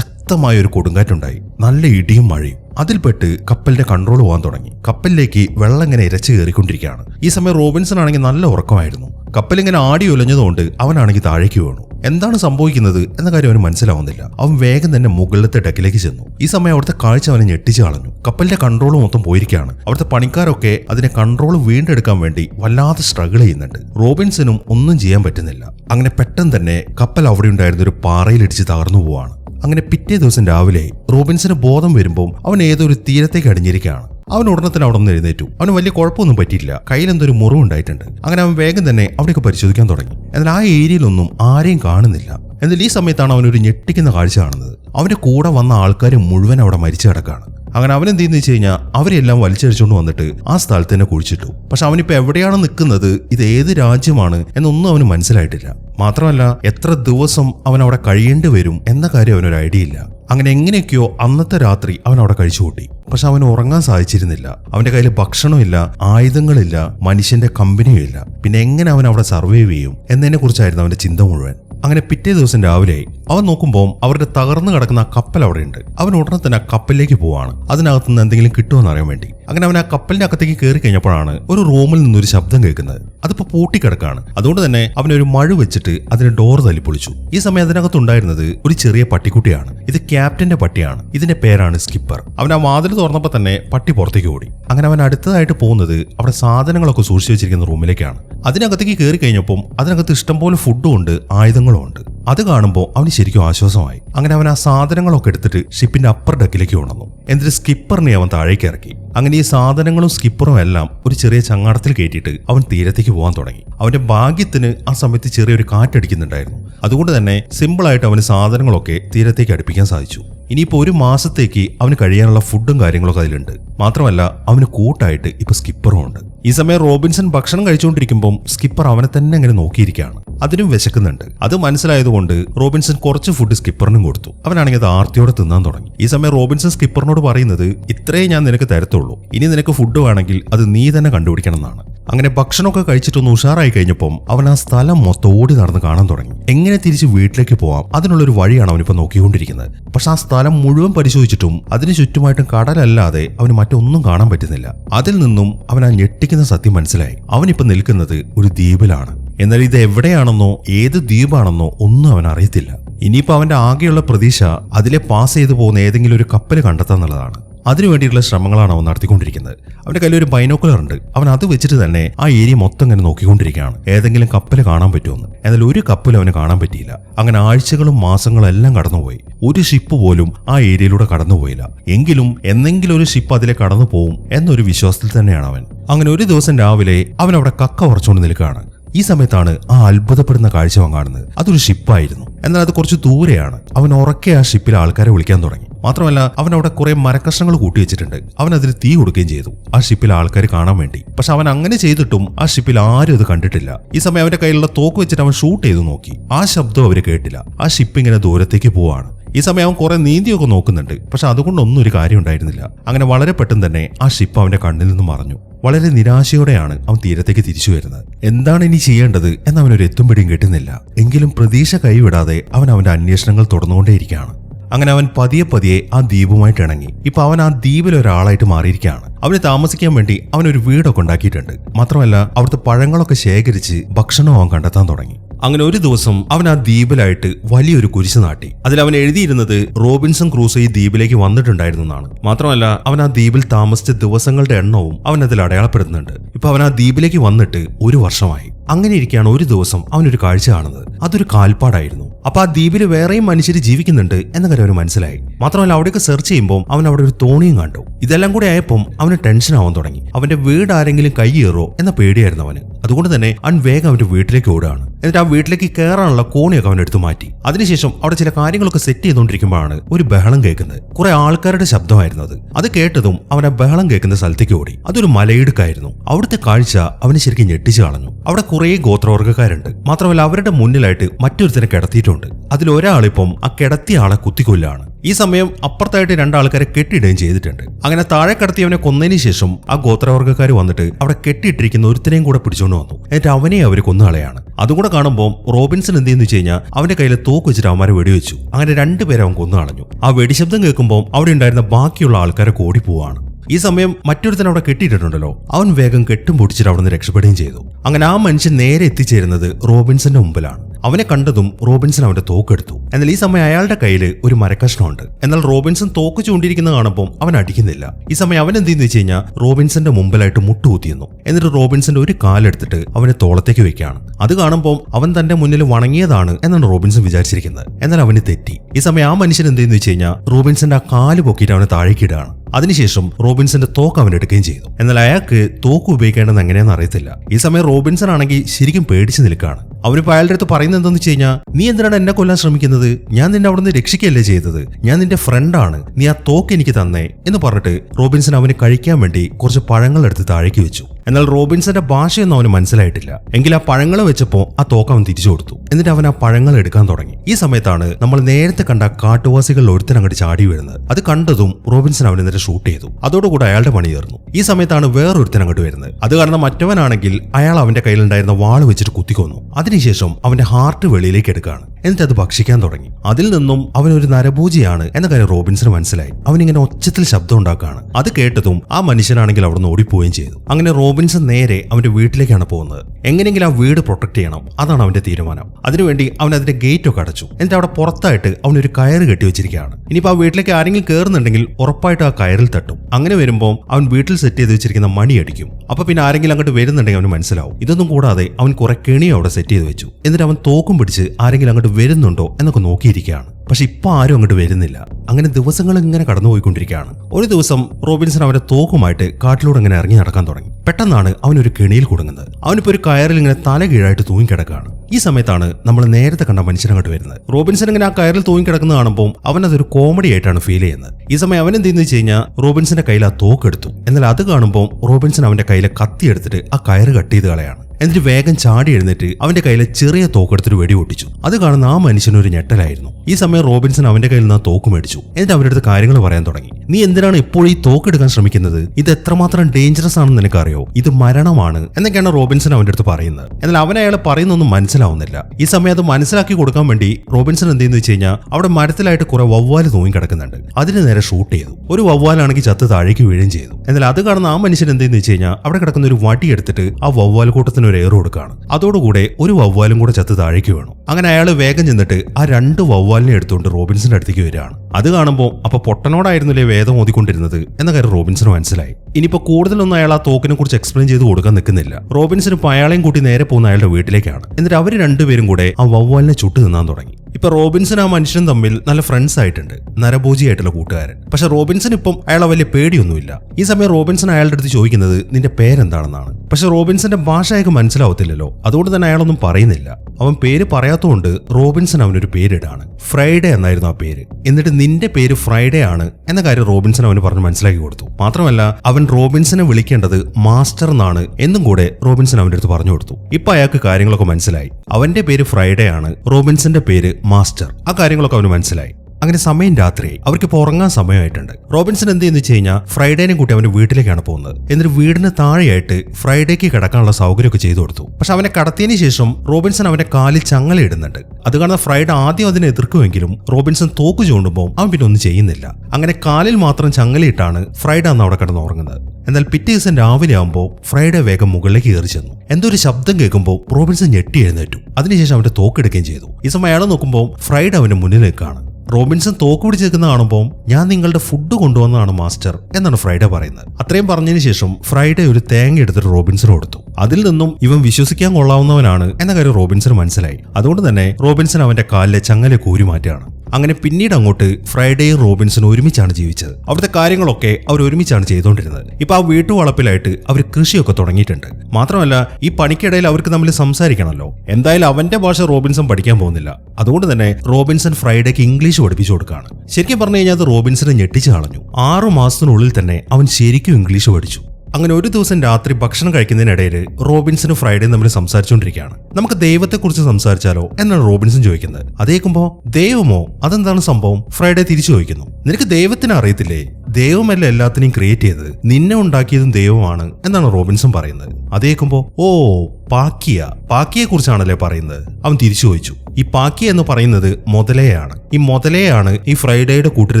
ശക്തമായ ഒരു കൊടുങ്കാറ്റുണ്ടായി. നല്ല ഇടിയും മഴയും. അതിൽപ്പെട്ട് കപ്പലിന്റെ കൺട്രോൾ പോകാൻ തുടങ്ങി. കപ്പലിലേക്ക് വെള്ളം ഇങ്ങനെ ഇരച്ചു കയറിക്കൊണ്ടിരിക്കുകയാണ്. ഈ സമയം റോബിൻസൺ ആണെങ്കിൽ നല്ല ഉറക്കമായിരുന്നു. കപ്പൽ ഇങ്ങനെ ആടി ഒലഞ്ഞതുകൊണ്ട് അവനാണെങ്കിൽ താഴേക്ക് വീണു. എന്താണ് സംഭവിക്കുന്നത് എന്ന കാര്യം അവന് മനസ്സിലാവുന്നില്ല. അവൻ വേഗം തന്നെ മുകളിലത്തെ ഡെക്കിലേക്ക് ചെന്നു. ഈ സമയം അവിടുത്തെ കാഴ്ച അവനെ ഞെട്ടിച്ചു കളഞ്ഞു. കപ്പലിന്റെ കൺട്രോൾ മൊത്തം പോയിരിക്കുകയാണ്. അവിടുത്തെ പണിക്കാരൊക്കെ അതിനെ കൺട്രോൾ വീണ്ടെടുക്കാൻ വേണ്ടി വല്ലാതെ സ്ട്രഗിൾ ചെയ്യുന്നുണ്ട്. റോബിൻസനും ഒന്നും ചെയ്യാൻ പറ്റുന്നില്ല. അങ്ങനെ പെട്ടെന്ന് തന്നെ കപ്പൽ അവിടെ ഉണ്ടായിരുന്ന ഒരു പാറയിലിടിച്ച് തകർന്നു പോവാണ്. അങ്ങനെ പിറ്റേ ദിവസം രാവിലെ റോബിൻസിന് ബോധം വരുമ്പോൾ അവൻ ഏതോ ഒരു തീരത്തേക്ക് അടിഞ്ഞിരിക്കുകയാണ്. അവൻ ഉടനെ തന്നെ അവിടെ നിന്ന് എഴുന്നേറ്റു. അവന് വലിയ കുഴപ്പമൊന്നും പറ്റിയില്ല കയ്യിൽ എന്തൊരു മുറിവുണ്ടായിട്ടുണ്ട് അങ്ങനെ അവൻ വേഗം തന്നെ അവിടെയൊക്കെ പരിശോധിക്കാൻ തുടങ്ങി. എന്നാൽ ആ ഏരിയയിലൊന്നും ആരെയും കാണുന്നില്ല. എന്നാൽ ഈ സമയത്താണ് അവനൊരു ഞെട്ടിക്കുന്ന കാഴ്ച കാണുന്നത്. അവന്റെ കൂടെ വന്ന ആൾക്കാർ മുഴുവൻ അവിടെ മരിച്ചു കിടക്കാണ് അങ്ങനെ അവൻ എന്ത് ചെയ്യുന്ന വെച്ച് കഴിഞ്ഞാൽ അവരെല്ലാം വലിച്ചടിച്ചുകൊണ്ട് വന്നിട്ട് ആ സ്ഥലത്ത് തന്നെ കുഴിച്ചിട്ടു. പക്ഷെ അവനിപ്പോ എവിടെയാണ് നിൽക്കുന്നത്? ഇത് ഏത് രാജ്യമാണ്? എന്നൊന്നും അവന് മനസ്സിലായിട്ടില്ല. മാത്രമല്ല എത്ര ദിവസം അവൻ അവിടെ കഴിയേണ്ടി വരും എന്ന കാര്യം അവനൊരു ഐഡിയ ഇല്ല. അങ്ങനെ എങ്ങനെയൊക്കെയോ അന്നത്തെ രാത്രി അവൻ അവിടെ കഴിച്ചുകൂട്ടി. പക്ഷെ അവന് ഉറങ്ങാൻ സാധിച്ചിരുന്നില്ല. അവന്റെ കയ്യിൽ ഭക്ഷണമില്ല ആയുധങ്ങളില്ല മനുഷ്യന്റെ കമ്പനിയും ഇല്ല പിന്നെ എങ്ങനെ അവൻ അവിടെ സർവൈവ് ചെയ്യും? എന്നതിനെ കുറിച്ചായിരുന്നു അവന്റെ ചിന്ത മുഴുവൻ. അങ്ങനെ പിറ്റേ ദിവസം രാവിലെ അവൻ നോക്കുമ്പോൾ അവരുടെ തകർന്നു കിടക്കുന്ന ആ കപ്പൽ അവിടെയുണ്ട്. അവൻ ഉടനെ തന്നെ ആ കപ്പലിലേക്ക് പോവാണ്. അതിനകത്ത് നിന്ന് എന്തെങ്കിലും കിട്ടുമെന്ന് അറിയാൻ വേണ്ടി. അങ്ങനെ അവൻ ആ കപ്പലിന്റെ അകത്തേക്ക് കയറി കഴിഞ്ഞപ്പോഴാണ് ഒരു റൂമിൽ നിന്നൊരു ശബ്ദം കേൾക്കുന്നത്. അതിപ്പോ പൂട്ടിക്കിടക്കാണ്. അതുകൊണ്ട് തന്നെ അവൻ ഒരു മഴ വെച്ചിട്ട് അതിന് ഡോർ തല്ലിപ്പൊളിച്ചു. ഈ സമയം അതിനകത്തുണ്ടായിരുന്നത് ഒരു ചെറിയ പട്ടിക്കുട്ടിയാണ്. ഇത് ക്യാപ്റ്റന്റെ പട്ടിയാണ്. ഇതിന്റെ പേരാണ് സ്കിപ്പർ. അവൻ ആ വാതിൽ തുറന്നപ്പോൾ തന്നെ പട്ടി പുറത്തേക്ക് ഓടി. അങ്ങനെ അവൻ അടുത്തതായിട്ട് പോകുന്നത് അവിടെ സാധനങ്ങളൊക്കെ സൂക്ഷിച്ചു വെച്ചിരിക്കുന്ന റൂമിലേക്കാണ്. അതിനകത്തേക്ക് കയറി കഴിഞ്ഞപ്പം അതിനകത്ത് ഇഷ്ടംപോലെ ഫുഡും ഉണ്ട് ആയുധങ്ങളും ഉണ്ട്. അത് കാണുമ്പോൾ അവന് ശരിക്കും ആശ്വാസമായി. അങ്ങനെ അവൻ ആ സാധനങ്ങളൊക്കെ എടുത്തിട്ട് ഷിപ്പിന്റെ അപ്പർ ഡെക്കിലേക്ക് ഉണർന്നു എന്നിട്ട് സ്കിപ്പറിനെ അവൻ താഴേക്ക് ഇറക്കി. അങ്ങനെ ഈ സാധനങ്ങളും സ്കിപ്പറും എല്ലാം ഒരു ചെറിയ ചങ്ങാടത്തിൽ കയറ്റിയിട്ട് അവൻ തീരത്തേക്ക് പോകാൻ തുടങ്ങി. അവന്റെ ഭാഗ്യത്തിന് ആ സമയത്ത് ചെറിയൊരു കാറ്റടിക്കുന്നുണ്ടായിരുന്നു. അതുകൊണ്ട് തന്നെ സിമ്പിളായിട്ട് അവന് സാധനങ്ങളൊക്കെ തീരത്തേക്ക് അടുപ്പിക്കാൻ സാധിച്ചു. ഇനിയിപ്പോൾ ഒരു മാസത്തേക്ക് അവന് കഴിയാനുള്ള ഫുഡും കാര്യങ്ങളൊക്കെ അതിലുണ്ട്. മാത്രമല്ല അവന് കൂട്ടായിട്ട് ഇപ്പൊ സ്കിപ്പറും ഉണ്ട്. ഈ സമയം റോബിൻസൺ ഭക്ഷണം കഴിച്ചുകൊണ്ടിരിക്കുമ്പോൾ സ്കിപ്പർ അവനെ തന്നെ അങ്ങനെ നോക്കിയിരിക്കുകയാണ്. അതിനും വിശക്കുന്നുണ്ട്. അത് മനസ്സിലായതുകൊണ്ട് റോബിൻസൺ കുറച്ച് ഫുഡ് സ്കിപ്പറിനും കൊടുത്തു. അവനാണെങ്കിൽ അത് ആർത്തിയോടെ തിന്നാൻ തുടങ്ങി. ഈ സമയം റോബിൻസൺ സ്കിപ്പറിനോട് പറയുന്നത് ഇത്രേ ഞാൻ നിനക്ക് തരത്തുള്ളൂ. ഉള്ളൂ. ഇനി നിനക്ക് ഫുഡ് വേണമെങ്കിൽ അത് നീ തന്നെ കണ്ടുപിടിക്കണം എന്നാണ് അങ്ങനെ ഭക്ഷണമൊക്കെ കഴിച്ചിട്ടൊന്ന് ഉഷാറായി കഴിഞ്ഞപ്പം അവൻ ആ സ്ഥലം മൊത്തം ഓടി നടന്ന് കാണാൻ തുടങ്ങി. എങ്ങനെ തിരിച്ച് വീട്ടിലേക്ക് പോവാം? അതിനുള്ളൊരു വഴിയാണ് അവനിപ്പോൾ നോക്കിക്കൊണ്ടിരിക്കുന്നത്. പക്ഷെ ആ സ്ഥലം മുഴുവൻ പരിശോധിച്ചിട്ടും അതിന് ചുറ്റുമായിട്ടും കടലല്ലാതെ അവന് മറ്റൊന്നും കാണാൻ പറ്റുന്നില്ല. അതിൽ നിന്നും അവൻ ആ ഞെട്ടിക്കുന്ന സത്യം മനസ്സിലായി. അവനിപ്പോൾ നിൽക്കുന്നത് ഒരു ദ്വീപിലാണ്. എന്നാൽ ഇത് എവിടെയാണെന്നോ ഏത് ദ്വീപാണെന്നോ ഒന്നും അവൻ അറിയത്തില്ല. ഇനിയിപ്പോൾ അവന്റെ ആകെയുള്ള പ്രതീക്ഷ അതിലെ പാസ് ചെയ്തു പോകുന്ന ഏതെങ്കിലും ഒരു കപ്പൽ കണ്ടെത്താന്നുള്ളതാണ് അതിനു വേണ്ടിയിട്ടുള്ള ശ്രമങ്ങളാണ് അവൻ നടത്തിക്കൊണ്ടിരിക്കുന്നത്. അവന്റെ കയ്യിൽ ഒരു ബൈനോക്കുലർ ഉണ്ട്. അവൻ അത് വെച്ചിട്ട് തന്നെ ആ ഏരിയ മൊത്തം ഇങ്ങനെ നോക്കിക്കൊണ്ടിരിക്കുകയാണ്. ഏതെങ്കിലും കപ്പൽ കാണാൻ പറ്റുമെന്ന്. എന്നാൽ ഒരു കപ്പൽ അവന് കാണാൻ പറ്റിയില്ല. അങ്ങനെ ആഴ്ചകളും മാസങ്ങളും എല്ലാം കടന്നുപോയി. ഒരു ഷിപ്പ് പോലും ആ ഏരിയയിലൂടെ കടന്നുപോയില്ല. എങ്കിലും എന്തെങ്കിലും ഒരു ഷിപ്പ് അതിലെ കടന്നു പോവും എന്നൊരു വിശ്വാസത്തിൽ തന്നെയാണ് അവൻ. അങ്ങനെ ഒരു ദിവസം രാവിലെ അവൻ അവിടെ കക്ക ഉറച്ചുകൊണ്ട് നിൽക്കുകയാണ്. ഈ സമയത്താണ് ആ അത്ഭുതപ്പെടുന്ന കാഴ്ച അവൻ കാണുന്നത്. അതൊരു ഷിപ്പായിരുന്നു എന്നാൽ അത് കുറച്ച് ദൂരെയാണ്. അവൻ ഉറക്കെ ആ ഷിപ്പിൽ ആൾക്കാരെ വിളിക്കാൻ തുടങ്ങി. മാത്രമല്ല അവൻ അവിടെ കുറെ മരക്കഷ്ണങ്ങൾ കൂട്ടി വെച്ചിട്ടുണ്ട്. അവൻ അതിൽ തീ കൊടുക്കുകയും ചെയ്തു. ആ ഷിപ്പിൽ ആൾക്കാർ കാണാൻ വേണ്ടി. പക്ഷെ അവൻ അങ്ങനെ ചെയ്തിട്ടും ആ ഷിപ്പിൽ ആരും അത് കണ്ടിട്ടില്ല. ഈ സമയം അവന്റെ കയ്യിലുള്ള തോക്ക് വെച്ചിട്ട് അവൻ ഷൂട്ട് ചെയ്തു നോക്കി. ആ ശബ്ദം അവർ കേട്ടില്ല. ആ ഷിപ്പ് ഇങ്ങനെ ദൂരത്തേക്ക് പോവാണ്. ഈ സമയം അവൻ കുറെ നീന്തിയൊക്കെ നോക്കുന്നുണ്ട്. പക്ഷെ അതുകൊണ്ടൊന്നും ഒരു കാര്യം ഉണ്ടായിരുന്നില്ല. അങ്ങനെ വളരെ പെട്ടെന്ന് തന്നെ ആ ഷിപ്പ് അവന്റെ കണ്ണിൽ നിന്ന് മറഞ്ഞു. വളരെ നിരാശയോടെയാണ് അവൻ തീരത്തേക്ക് തിരിച്ചു വരുന്നത്. എന്താണ് ഇനി ചെയ്യേണ്ടത് എന്ന് അവനൊരു എത്തും പിടിയും കിട്ടുന്നില്ല. എങ്കിലും പ്രതീക്ഷ കൈവിടാതെ അവൻ അവന്റെ അന്വേഷണങ്ങൾ തുടർന്നുകൊണ്ടേയിരിക്കുകയാണ് അങ്ങനെ അവൻ പതിയെ പതിയെ ആ ദ്വീപുമായിട്ട് ഇണങ്ങി. ഇപ്പൊ അവൻ ആ ദ്വീപിൽ ഒരാളായിട്ട് മാറിയിരിക്കുകയാണ്. അവന് താമസിക്കാൻ വേണ്ടി അവൻ ഒരു വീടൊക്കെ ഉണ്ടാക്കിയിട്ടുണ്ട്. മാത്രമല്ല അവിടുത്തെ പഴങ്ങളൊക്കെ ശേഖരിച്ച് ഭക്ഷണം അവൻ കണ്ടെത്താൻ തുടങ്ങി. അങ്ങനെ ഒരു ദിവസം അവൻ ആ ദ്വീപിലായിട്ട് വലിയൊരു കുരിശ് നാട്ടി. അതിൽ അവൻ എഴുതിയിരുന്നത് റോബിൻസൺ ക്രൂസ് ഈ ദ്വീപിലേക്ക് വന്നിട്ടുണ്ടായിരുന്നതാണ് മാത്രമല്ല അവൻ ആ ദ്വീപിൽ താമസിച്ച ദിവസങ്ങളുടെ എണ്ണവും അവൻ അതിൽ അടയാളപ്പെടുത്തുന്നുണ്ട്. ഇപ്പൊ അവൻ ആ ദ്വീപിലേക്ക് വന്നിട്ട് ഒരു വർഷമായി. അങ്ങനെ ഇരിക്കുകയാണ് ഒരു ദിവസം അവനൊരു കാഴ്ച കാണുന്നത്. അതൊരു കാൽപ്പാടായിരുന്നു. അപ്പൊ ആ ദ്വീപിൽ വേറെയും മനുഷ്യർ ജീവിക്കുന്നുണ്ട് എന്ന കാര്യം അവന് മനസ്സിലായി. മാത്രമല്ല അവിടെയൊക്കെ സെർച്ച് ചെയ്യുമ്പോൾ അവൻ അവിടെ ഒരു തോണിയും കണ്ടു. ഇതെല്ലാം കൂടെ ആയപ്പം അവന് ടെൻഷൻ ആവാൻ തുടങ്ങി. അവന്റെ വീട് ആരെങ്കിലും കൈയേറോ എന്ന പേടിയായിരുന്നു അവന്. അതുകൊണ്ട് തന്നെ അവൻ വേഗം അവന്റെ വീട്ടിലേക്ക് ഓടുകയാണ്. എന്നിട്ട് ആ വീട്ടിലേക്ക് കയറാനുള്ള കോണിയൊക്കെ അവൻ എടുത്തു മാറ്റി. അതിനുശേഷം അവിടെ ചില കാര്യങ്ങളൊക്കെ സെറ്റ് ചെയ്തുകൊണ്ടിരിക്കുമ്പോഴാണ് ഒരു ബഹളം കേൾക്കുന്നത്. കുറെ ആൾക്കാരുടെ ശബ്ദമായിരുന്നു അത്. അത് കേട്ടതും അവൻ ആ ബഹളം കേൾക്കുന്ന സ്ഥലത്തേക്ക് ഓടി. അതൊരു മലയിടുക്കായിരുന്നു. അവിടുത്തെ കാഴ്ച അവനെ ശരിക്കും ഞെട്ടിച്ചു കളഞ്ഞു. അവിടെ കുറെ ഗോത്രവർഗക്കാരുണ്ട്. മാത്രമല്ല അവരുടെ മുന്നിലായിട്ട് മറ്റൊരുത്തനെ കിടത്തിയിട്ടുണ്ട്. അതിൽ ഒരാളിപ്പം ആ കിടത്തിയ ആളെ കുത്തിക്കൊല്ലാണ്. ഈ സമയം അപ്പുറത്തായിട്ട് രണ്ടാൾക്കാരെ കെട്ടിയിടുകയും ചെയ്തിട്ടുണ്ട്. അങ്ങനെ താഴെ കടത്തിയവനെ കൊന്നതിന് ശേഷം ആ ഗോത്രവർഗക്കാർ വന്നിട്ട് അവിടെ കെട്ടിയിട്ടിരിക്കുന്ന ഒരുത്തനെയും കൂടെ പിടിച്ചുകൊണ്ട് വന്നു. എന്നിട്ട് അവനെ അവർ കൊന്നുകളയാണ് അതുകൂടെ കാണുമ്പോൾ റോബിൻസൺ എന്ത് ചെയ്യുന്നു കഴിഞ്ഞാൽ അവന്റെ കയ്യിൽ തോക്ക് വെച്ചിട്ട് അവന്മാരെ വെടിവെച്ചു. അങ്ങനെ രണ്ടുപേരെ അവൻ കൊന്നു കളഞ്ഞു. ആ വെടിശബ്ദം കേൾക്കുമ്പോൾ അവിടെ ഉണ്ടായിരുന്ന ബാക്കിയുള്ള ആൾക്കാരെ ഓടിപ്പോവാണ്. ഈ സമയം മറ്റൊരുത്തൻ അവിടെ കെട്ടിയിട്ടുണ്ടല്ലോ അവൻ വേഗം കെട്ടും പൊടിച്ചിട്ട് അവിടെ നിന്ന് രക്ഷപ്പെടുകയും ചെയ്തു. അങ്ങനെ ആ മനുഷ്യൻ നേരെ എത്തിച്ചേരുന്നത് റോബിൻസന്റെ മുമ്പിലാണ്. അവനെ കണ്ടതും റോബിൻസൺ അവന്റെ തോക്കെടുത്തു. എന്നാൽ ഈ സമയം അയാളുടെ കയ്യിൽ ഒരു മരക്കഷ്ണമുണ്ട്. എന്നാൽ റോബിൻസൺ തോക്ക് ചൂണ്ടിരിക്കുന്ന കാണുമ്പോൾ അവൻ അടിക്കുന്നില്ല. ഈ സമയം അവൻ എന്ത് ചെയ്യുന്നു വെച്ച് കഴിഞ്ഞാൽ റോബിൻസന്റെ മുമ്പിലായിട്ട് മുട്ടുകൂത്തിയുന്നു എന്നിട്ട് റോബിൻസന്റെ ഒരു കാലെടുത്തിട്ട് അവനെ തോളത്തേക്ക് വെക്കുകയാണ്. അത് കാണുമ്പോൾ അവൻ തന്റെ മുന്നിൽ വണങ്ങിയതാണ് എന്നാണ് റോബിൻസൺ വിചാരിച്ചിരിക്കുന്നത്. എന്നാൽ അവന് തെറ്റി. ഈ സമയം ആ മനുഷ്യൻ എന്ത് ചെയ്യുന്നു വെച്ച് കഴിഞ്ഞാൽ റോബിൻസന്റെ ആ കാൽ പൊക്കിയിട്ട് അവനെ താഴേക്കിടുകയാണ് അതിനുശേഷം റോബിൻസന്റെ തോക്ക് അവൻ എടുക്കുകയും ചെയ്തു. എന്നാൽ അയാൾക്ക് തോക്ക് ഉപയോഗിക്കേണ്ടത് എങ്ങനെയാണെന്ന് അറിയത്തില്ല. ഈ സമയം റോബിൻസൺ ആണെങ്കിൽ ശരിക്കും പേടിച്ചു നിൽക്കുകയാണ്. അവനിപ്പോ അയാളുടെ അടുത്ത് പറയുന്നത് എന്തെന്ന് വെച്ച് കഴിഞ്ഞാൽ നീ എന്തിനാണ് എന്നെ കൊല്ലാൻ ശ്രമിക്കുന്നത്? ഞാൻ നിന്നെ അവിടെ നിന്ന് രക്ഷിക്കുകയല്ലേ ചെയ്തത്? ഞാൻ നിന്റെ ഫ്രണ്ടാണ് നീ ആ തോക്ക് എനിക്ക് തന്നേ എന്ന് പറഞ്ഞിട്ട് റോബിൻസൺ അവന് കഴിക്കാൻ വേണ്ടി കുറച്ച് പഴങ്ങൾ എടുത്ത് താഴേക്ക് വെച്ചു. എന്നാൽ റോബിൻസന്റെ ഭാഷയൊന്നും അവന് മനസ്സിലായിട്ടില്ല. എങ്കിൽ ആ പഴങ്ങൾ വെച്ചപ്പോ ആ തോക്ക് അവൻ തിരിച്ചു കൊടുത്തു. എന്നിട്ട് അവൻ ആ പഴങ്ങൾ എടുക്കാൻ തുടങ്ങി. ഈ സമയത്താണ് നമ്മൾ നേരത്തെ കണ്ട കാട്ടുവാസികളിൽ ഒരുത്തൻ അങ്ങോട്ട് ചാടി വീഴുന്നത്. അത് കണ്ടതും റോബിൻസൺ അവൻ നേരെ ഷൂട്ട് ചെയ്തു. അതോടുകൂടെ അയാളുടെ പണി തീർന്നു. ഈ സമയത്താണ് വേറൊരുത്തൻ അങ്ങോട്ട് വരുന്നത്. അത് കാരണം മറ്റവനാണെങ്കിൽ അയാൾ അവന്റെ കയ്യിലുണ്ടായിരുന്ന വാൾ വെച്ചിട്ട് കുത്തിക്കൊന്നു. അതിനുശേഷം അവന്റെ ഹാർട്ട് വെളിയിലേക്ക് എടുക്കുകയാണ്. എന്നിട്ട് അത് ഭക്ഷിക്കാൻ തുടങ്ങി. അതിൽ നിന്നും അവൻ ഒരു നരഭൂജിയാണ് എന്ന കാര്യം റോബിൻസിന് മനസ്സിലായി. അവൻ ഇങ്ങനെ ഒച്ചത്തിൽ ശബ്ദം ഉണ്ടാക്കുകയാണ്. അത് കേട്ടതും ആ മനുഷ്യനാണെങ്കിൽ അവിടുന്ന് ഓടിപ്പോവുകയും ചെയ്തു. അങ്ങനെ റോബിൻസൺ നേരെ അവന്റെ വീട്ടിലേക്കാണ് പോകുന്നത്. എങ്ങനെയെങ്കിലും ആ വീട് പ്രൊട്ടക്ട് ചെയ്യണം. അതാണ് അവന്റെ തീരുമാനം. അതിനുവേണ്ടി അവൻ അതിന്റെ ഗേറ്റ് ഒക്കെ അടച്ചു. എന്നിട്ട് അവിടെ പുറത്തായിട്ട് അവൻ ഒരു കയറ് കെട്ടി വെച്ചിരിക്കുകയാണ്. ഇനിയിപ്പോൾ ആ വീട്ടിലേക്ക് ആരെങ്കിലും കയറുന്നുണ്ടെങ്കിൽ ഉറപ്പായിട്ട് ആ കയറിൽ തട്ടും. അങ്ങനെ വരുമ്പോൾ അവൻ വീട്ടിൽ സെറ്റ് ചെയ്ത് വെച്ചിരിക്കുന്ന മണി അടിക്കും. അപ്പൊ പിന്നെ ആരെങ്കിലും അങ്ങോട്ട് വരുന്നുണ്ടെങ്കിൽ അവന് മനസ്സിലാവും. ഇതൊന്നും കൂടാതെ അവൻ കുറെ കെണിയും അവിടെ സെറ്റ് ചെയ്ത് വെച്ചു. എന്നിട്ട് അവൻ തോക്കും പിടിച്ച് ആരെങ്കിലും അങ്ങോട്ട് വരുന്നുണ്ടോ എന്നൊക്കെ നോക്കിയിരിക്കുകയാണ്. പക്ഷെ ഇപ്പൊ ആരും അങ്ങോട്ട് വരുന്നില്ല. അങ്ങനെ ദിവസങ്ങൾ ഇങ്ങനെ കടന്നുപോയിക്കൊണ്ടിരിക്കുകയാണ്. ഒരു ദിവസം റോബിൻസൺ അവന്റെ തോക്കുമായിട്ട് കാട്ടിലൂടെ ഇങ്ങനെ ഇറങ്ങി നടക്കാൻ തുടങ്ങി. പെട്ടെന്നാണ് അവൻ അവനൊരു കെണിയിൽ കുടുങ്ങുന്നത്. അവനിപ്പോ ഒരു കയറിൽ ഇങ്ങനെ തല കീഴായിട്ട് തൂങ്ങിക്കിടക്കുകയാണ്. ഈ സമയത്താണ് നമ്മൾ നേരത്തെ കണ്ട മനുഷ്യൻ അങ്ങോട്ട് വരുന്നത്. റോബിൻസൺ ഇങ്ങനെ ആ കയറിൽ തൂങ്ങി കിടക്കുന്ന കാണുമ്പോൾ അവൻ അതൊരു കോമഡി ആയിട്ടാണ് ഫീൽ ചെയ്യുന്നത്. ഈ സമയം അവൻ എന്ത് ചെയ്യുന്നു കഴിഞ്ഞാൽ റോബിൻസിന്റെ കയ്യിൽ ആ തോക്കെടുത്തു എന്നാൽ അത് കാണുമ്പോൾ റോബിൻസൺ അവന്റെ കയ്യിലെ കത്തി എടുത്തിട്ട് ആ കയറ് കട്ട് ചെയ്ത് കളയാണ്. എന്നിട്ട് വേഗം ചാടി എഴുന്നേറ്റ് അവന്റെ കയ്യിലെ ചെറിയ തോക്കെടുത്തൊരു വെടി പൊട്ടിച്ചു അത് കാണുന്ന ആ മനുഷ്യനൊരു ഞെട്ടലായിരുന്നു. ഈ സമയം റോബിൻസൺ അവന്റെ കയ്യിൽ നിന്ന് ആ തോക്ക് മേടിച്ചു. എന്നിട്ട് അവരുടെ അടുത്ത് കാര്യങ്ങൾ പറയാൻ തുടങ്ങി. നീ എന്തിനാണ് ഇപ്പോൾ ഈ തോക്ക് എടുക്കാൻ ശ്രമിക്കുന്നത്? ഇത് എത്രമാത്രം ഡേഞ്ചറസ് ആണെന്ന് നിനക്കറിയോ? ഇത് മരണമാണ് എന്നൊക്കെയാണ് റോബിൻസൺ അവന്റെ അടുത്ത് പറയുന്നത്. എന്നാൽ അവൻ അയാൾ പറയുന്നൊന്നും മനസ്സിലാവുന്നില്ല. ഈ സമയം അത് മനസ്സിലാക്കി കൊടുക്കാൻ വേണ്ടി റോബിൻസൺ എന്ത് ചെയ്യുന്നു വെച്ച് കഴിഞ്ഞാൽ അവിടെ മരത്തിലായിട്ട് കുറെ വവ്വാൽ തൂങ്ങി കിടക്കുന്നുണ്ട്. അതിന് നേരെ ഷൂട്ട് ചെയ്തു. ഒരു വവ്വാലാണെങ്കിൽ ചത്ത് താഴേക്ക് വീഴുകയും ചെയ്തു. എന്നാൽ അത് കാണുന്ന ആ മനുഷ്യൻ എന്ത് ചെയ്യുന്നു വെച്ച് കഴിഞ്ഞാൽ അവിടെ കിടക്കുന്ന ഒരു വടി എടുത്തിട്ട് ആ വവ്വാൽ കൂട്ടത്തിന് ഒരു എയർ കൊടുക്കുകയാണ് അതോടുകൂടെ ഒരു വവ്വാലും കൂടെ ചത്ത് താഴേക്ക് വീണു. അങ്ങനെ അയാൾ വേഗം ചെന്നിട്ട് ആ രണ്ട് വവ്വാലിനെ എടുത്തുകൊണ്ട് റോബിൻസിന്റെ അടുത്തേക്ക് വരികയാണ്. അത് കാണുമ്പോൾ അപ്പൊ പൊട്ടനോടായിരുന്നില്ലേ വേദം ഓതിക്കൊണ്ടിരുന്നത്? എന്ന കാര്യം റോബിൻസിന് മനസ്സിലായി. ഇനിയിപ്പോ കൂടുതലൊന്നും അയാൾ ആ തോക്കിനെ കുറിച്ച് എക്സ്പ്ലെയിൻ ചെയ്ത് കൊടുക്കാൻ നിൽക്കുന്നില്ല. റോബിൻസിന് പയാളെയും കൂട്ടി നേരെ പോകുന്ന അയാളുടെ വീട്ടിലേക്കാണ്. എന്നിട്ട് അവർ രണ്ടുപേരും കൂടെ ആ വവ്വാലിനെ ചുട്ടു തിന്നാൻ തുടങ്ങി. ഇപ്പൊ റോബിൻസൺ ആ മനുഷ്യനും തമ്മിൽ നല്ല ഫ്രണ്ട്സ് ആയിട്ടുണ്ട്. നരഭോജിയായിട്ടുള്ള കൂട്ടുകാരൻ. പക്ഷെ റോബിൻസൺ ഇപ്പം അയാളെ വലിയ പേടിയൊന്നുമില്ല. ഈ സമയം റോബിൻസൺ അയാളുടെ അടുത്ത് ചോദിക്കുന്നത് നിന്റെ പേരെന്താണെന്നാണ്? പക്ഷെ റോബിൻസന്റെ ഭാഷ അയാൾക്ക് മനസ്സിലാവത്തില്ലല്ലോ. അതുകൊണ്ട് തന്നെ അയാളൊന്നും പറയുന്നില്ല. അവൻ പേര് പറയാത്തതുകൊണ്ട് റോബിൻസൺ അവനൊരു പേരിടാണ്. ഫ്രൈഡേ എന്നായിരുന്നു ആ പേര്. എന്നിട്ട് നിന്റെ പേര് ഫ്രൈഡേ ആണ് എന്ന കാര്യം റോബിൻസൺ അവന് പറഞ്ഞ് മനസ്സിലാക്കി കൊടുത്തു. മാത്രമല്ല അവൻ റോബിൻസനെ വിളിക്കേണ്ടത് മാസ്റ്റർ എന്നാണ് എന്നും കൂടെ റോബിൻസൺ അവന്റെ അടുത്ത് പറഞ്ഞു കൊടുത്തു. ഇപ്പൊ അയാൾക്ക് കാര്യങ്ങളൊക്കെ മനസ്സിലായി. അവന്റെ പേര് ഫ്രൈഡേ ആണ് റോബിൻസന്റെ പേര് മാസ്റ്റർ. ആ കാര്യങ്ങളൊക്കെ അവന് മനസ്സിലായി. അങ്ങനെ സമയം രാത്രി. അവർക്ക് ഇപ്പോൾ ഉറങ്ങാൻ സമയമായിട്ടുണ്ട്. റോബിൻസൺ എന്ത് ചെയ്യുന്നു വെച്ച് കഴിഞ്ഞാൽ ഫ്രൈഡേനെ കൂട്ടി അവന്റെ വീട്ടിലേക്കാണ് പോകുന്നത്. എന്നിട്ട് വീടിന് താഴെയായിട്ട് ഫ്രൈഡേക്ക് കിടക്കാനുള്ള സൗകര്യമൊക്കെ ചെയ്തു കൊടുത്തു. പക്ഷെ അവനെ കടത്തിയതിനു ശേഷം റോബിൻസൺ അവന്റെ കാലിൽ ചങ്ങല ഇടുന്നുണ്ട്. അത് കാണുന്ന ഫ്രൈഡേ ആദ്യം അതിനെ എതിർക്കുമെങ്കിലും റോബിൻസൺ തോക്ക് ചൂണ്ടുമ്പോൾ അവൻ പിന്നെ ഒന്നും ചെയ്യുന്നില്ല. അങ്ങനെ കാലിൽ മാത്രം ചങ്ങലയിട്ടാണ് ഫ്രൈഡേ അന്ന് അവിടെ കിടന്ന് ഉറങ്ങുന്നത്. എന്നാൽ പിറ്റേ ദിവസം രാവിലെ ആകുമ്പോൾ ഫ്രൈഡേ വേഗം മുകളിലേക്ക് കയറി ചെന്നു. എന്തോ ഒരു ശബ്ദം കേൾക്കുമ്പോൾ റോബിൻസൺ ഞെട്ടി എഴുന്നേറ്റു. അതിനുശേഷം അവന്റെ തോക്കെടുക്കുകയും ചെയ്തു. ഈ സമയം അയാളെ നോക്കുമ്പോൾ ഫ്രൈഡേ അവന്റെ മുന്നിലേക്കാണ് റോബിൻസൺ തോക്ക് പിടിച്ച് നിൽക്കുന്ന കാണുമ്പോൾ ഞാൻ നിങ്ങളുടെ ഫുഡ് കൊണ്ടുവന്നതാണ് മാസ്റ്റർ എന്നാണ് ഫ്രൈഡേ പറയുന്നത്. അത്രയും പറഞ്ഞതിന് ശേഷം ഫ്രൈഡേ ഒരു തേങ്ങ എടുത്തിട്ട് റോബിൻസൺ കൊടുത്തു. അതിൽ നിന്നും ഇവൻ വിശ്വസിക്കാൻ കൊള്ളാവുന്നവനാണ് എന്ന കാര്യം റോബിൻസൺ മനസ്സിലായി. അതുകൊണ്ട് തന്നെ റോബിൻസൺ അവന്റെ കാലിലെ ചങ്ങല കൂരി മാറ്റുകയാണ്. അങ്ങനെ പിന്നീട് അങ്ങോട്ട് ഫ്രൈഡേയും റോബിൻസൺ ഒരുമിച്ചാണ് ജീവിച്ചത്. അവിടുത്തെ കാര്യങ്ങളൊക്കെ അവർ ഒരുമിച്ചാണ് ചെയ്തുകൊണ്ടിരുന്നത്. ഇപ്പൊ ആ വീട്ടുവളപ്പിലായിട്ട് അവർ കൃഷിയൊക്കെ തുടങ്ങിയിട്ടുണ്ട്. മാത്രമല്ല ഈ പണിക്കിടയിൽ അവർക്ക് തമ്മിൽ സംസാരിക്കണമല്ലോ. എന്തായാലും അവന്റെ ഭാഷ റോബിൻസൺ പഠിക്കാൻ പോകുന്നില്ല. അതുകൊണ്ട് തന്നെ റോബിൻസൺ ഫ്രൈഡേക്ക് ഇംഗ്ലീഷ് പഠിപ്പിച്ചു കൊടുക്കുകയാണ്. ശരിക്കും പറഞ്ഞു കഴിഞ്ഞാൽ അത് റോബിൻസനെ ഞെട്ടിച്ചു കളഞ്ഞു. ആറു മാസത്തിനുള്ളിൽ തന്നെ അവൻ ശരിക്കും ഇംഗ്ലീഷ് പഠിച്ചു. അങ്ങനെ ഒരു ദിവസം രാത്രി ഭക്ഷണം കഴിക്കുന്നതിനിടയിൽ റോബിൻസനും ഫ്രൈഡേയും തമ്മിൽ സംസാരിച്ചുകൊണ്ടിരിക്കുകയാണ്. നമുക്ക് ദൈവത്തെക്കുറിച്ച് സംസാരിച്ചാലോ എന്നാണ് റോബിൻസൺ ചോദിക്കുന്നത്. അതേക്കുമ്പോൾ ദൈവമോ അതെന്താണ് സംഭവം? ഫ്രൈഡേ തിരിച്ചു ചോദിക്കുന്നു. നിനക്ക് ദൈവത്തിനെ അറിയത്തില്ലേ? ദൈവമല്ല എല്ലാത്തിനെയും ക്രിയേറ്റ് ചെയ്തത്. നിന്നെ ഉണ്ടാക്കിയതും ദൈവമാണ് എന്നാണ് റോബിൻസൺ പറയുന്നത്. അതേക്കുമ്പോൾ ഓ പാക്കിയ പാക്കിയെ കുറിച്ചാണല്ലേ പറയുന്നത്? അവൻ തിരിച്ചു ചോദിച്ചു. ഈ പാക്കി എന്ന് പറയുന്നത് മുതലയാണ്. ഈ മുതലയാണ് ഈ ഫ്രൈഡേയുടെ കൂട്ടർ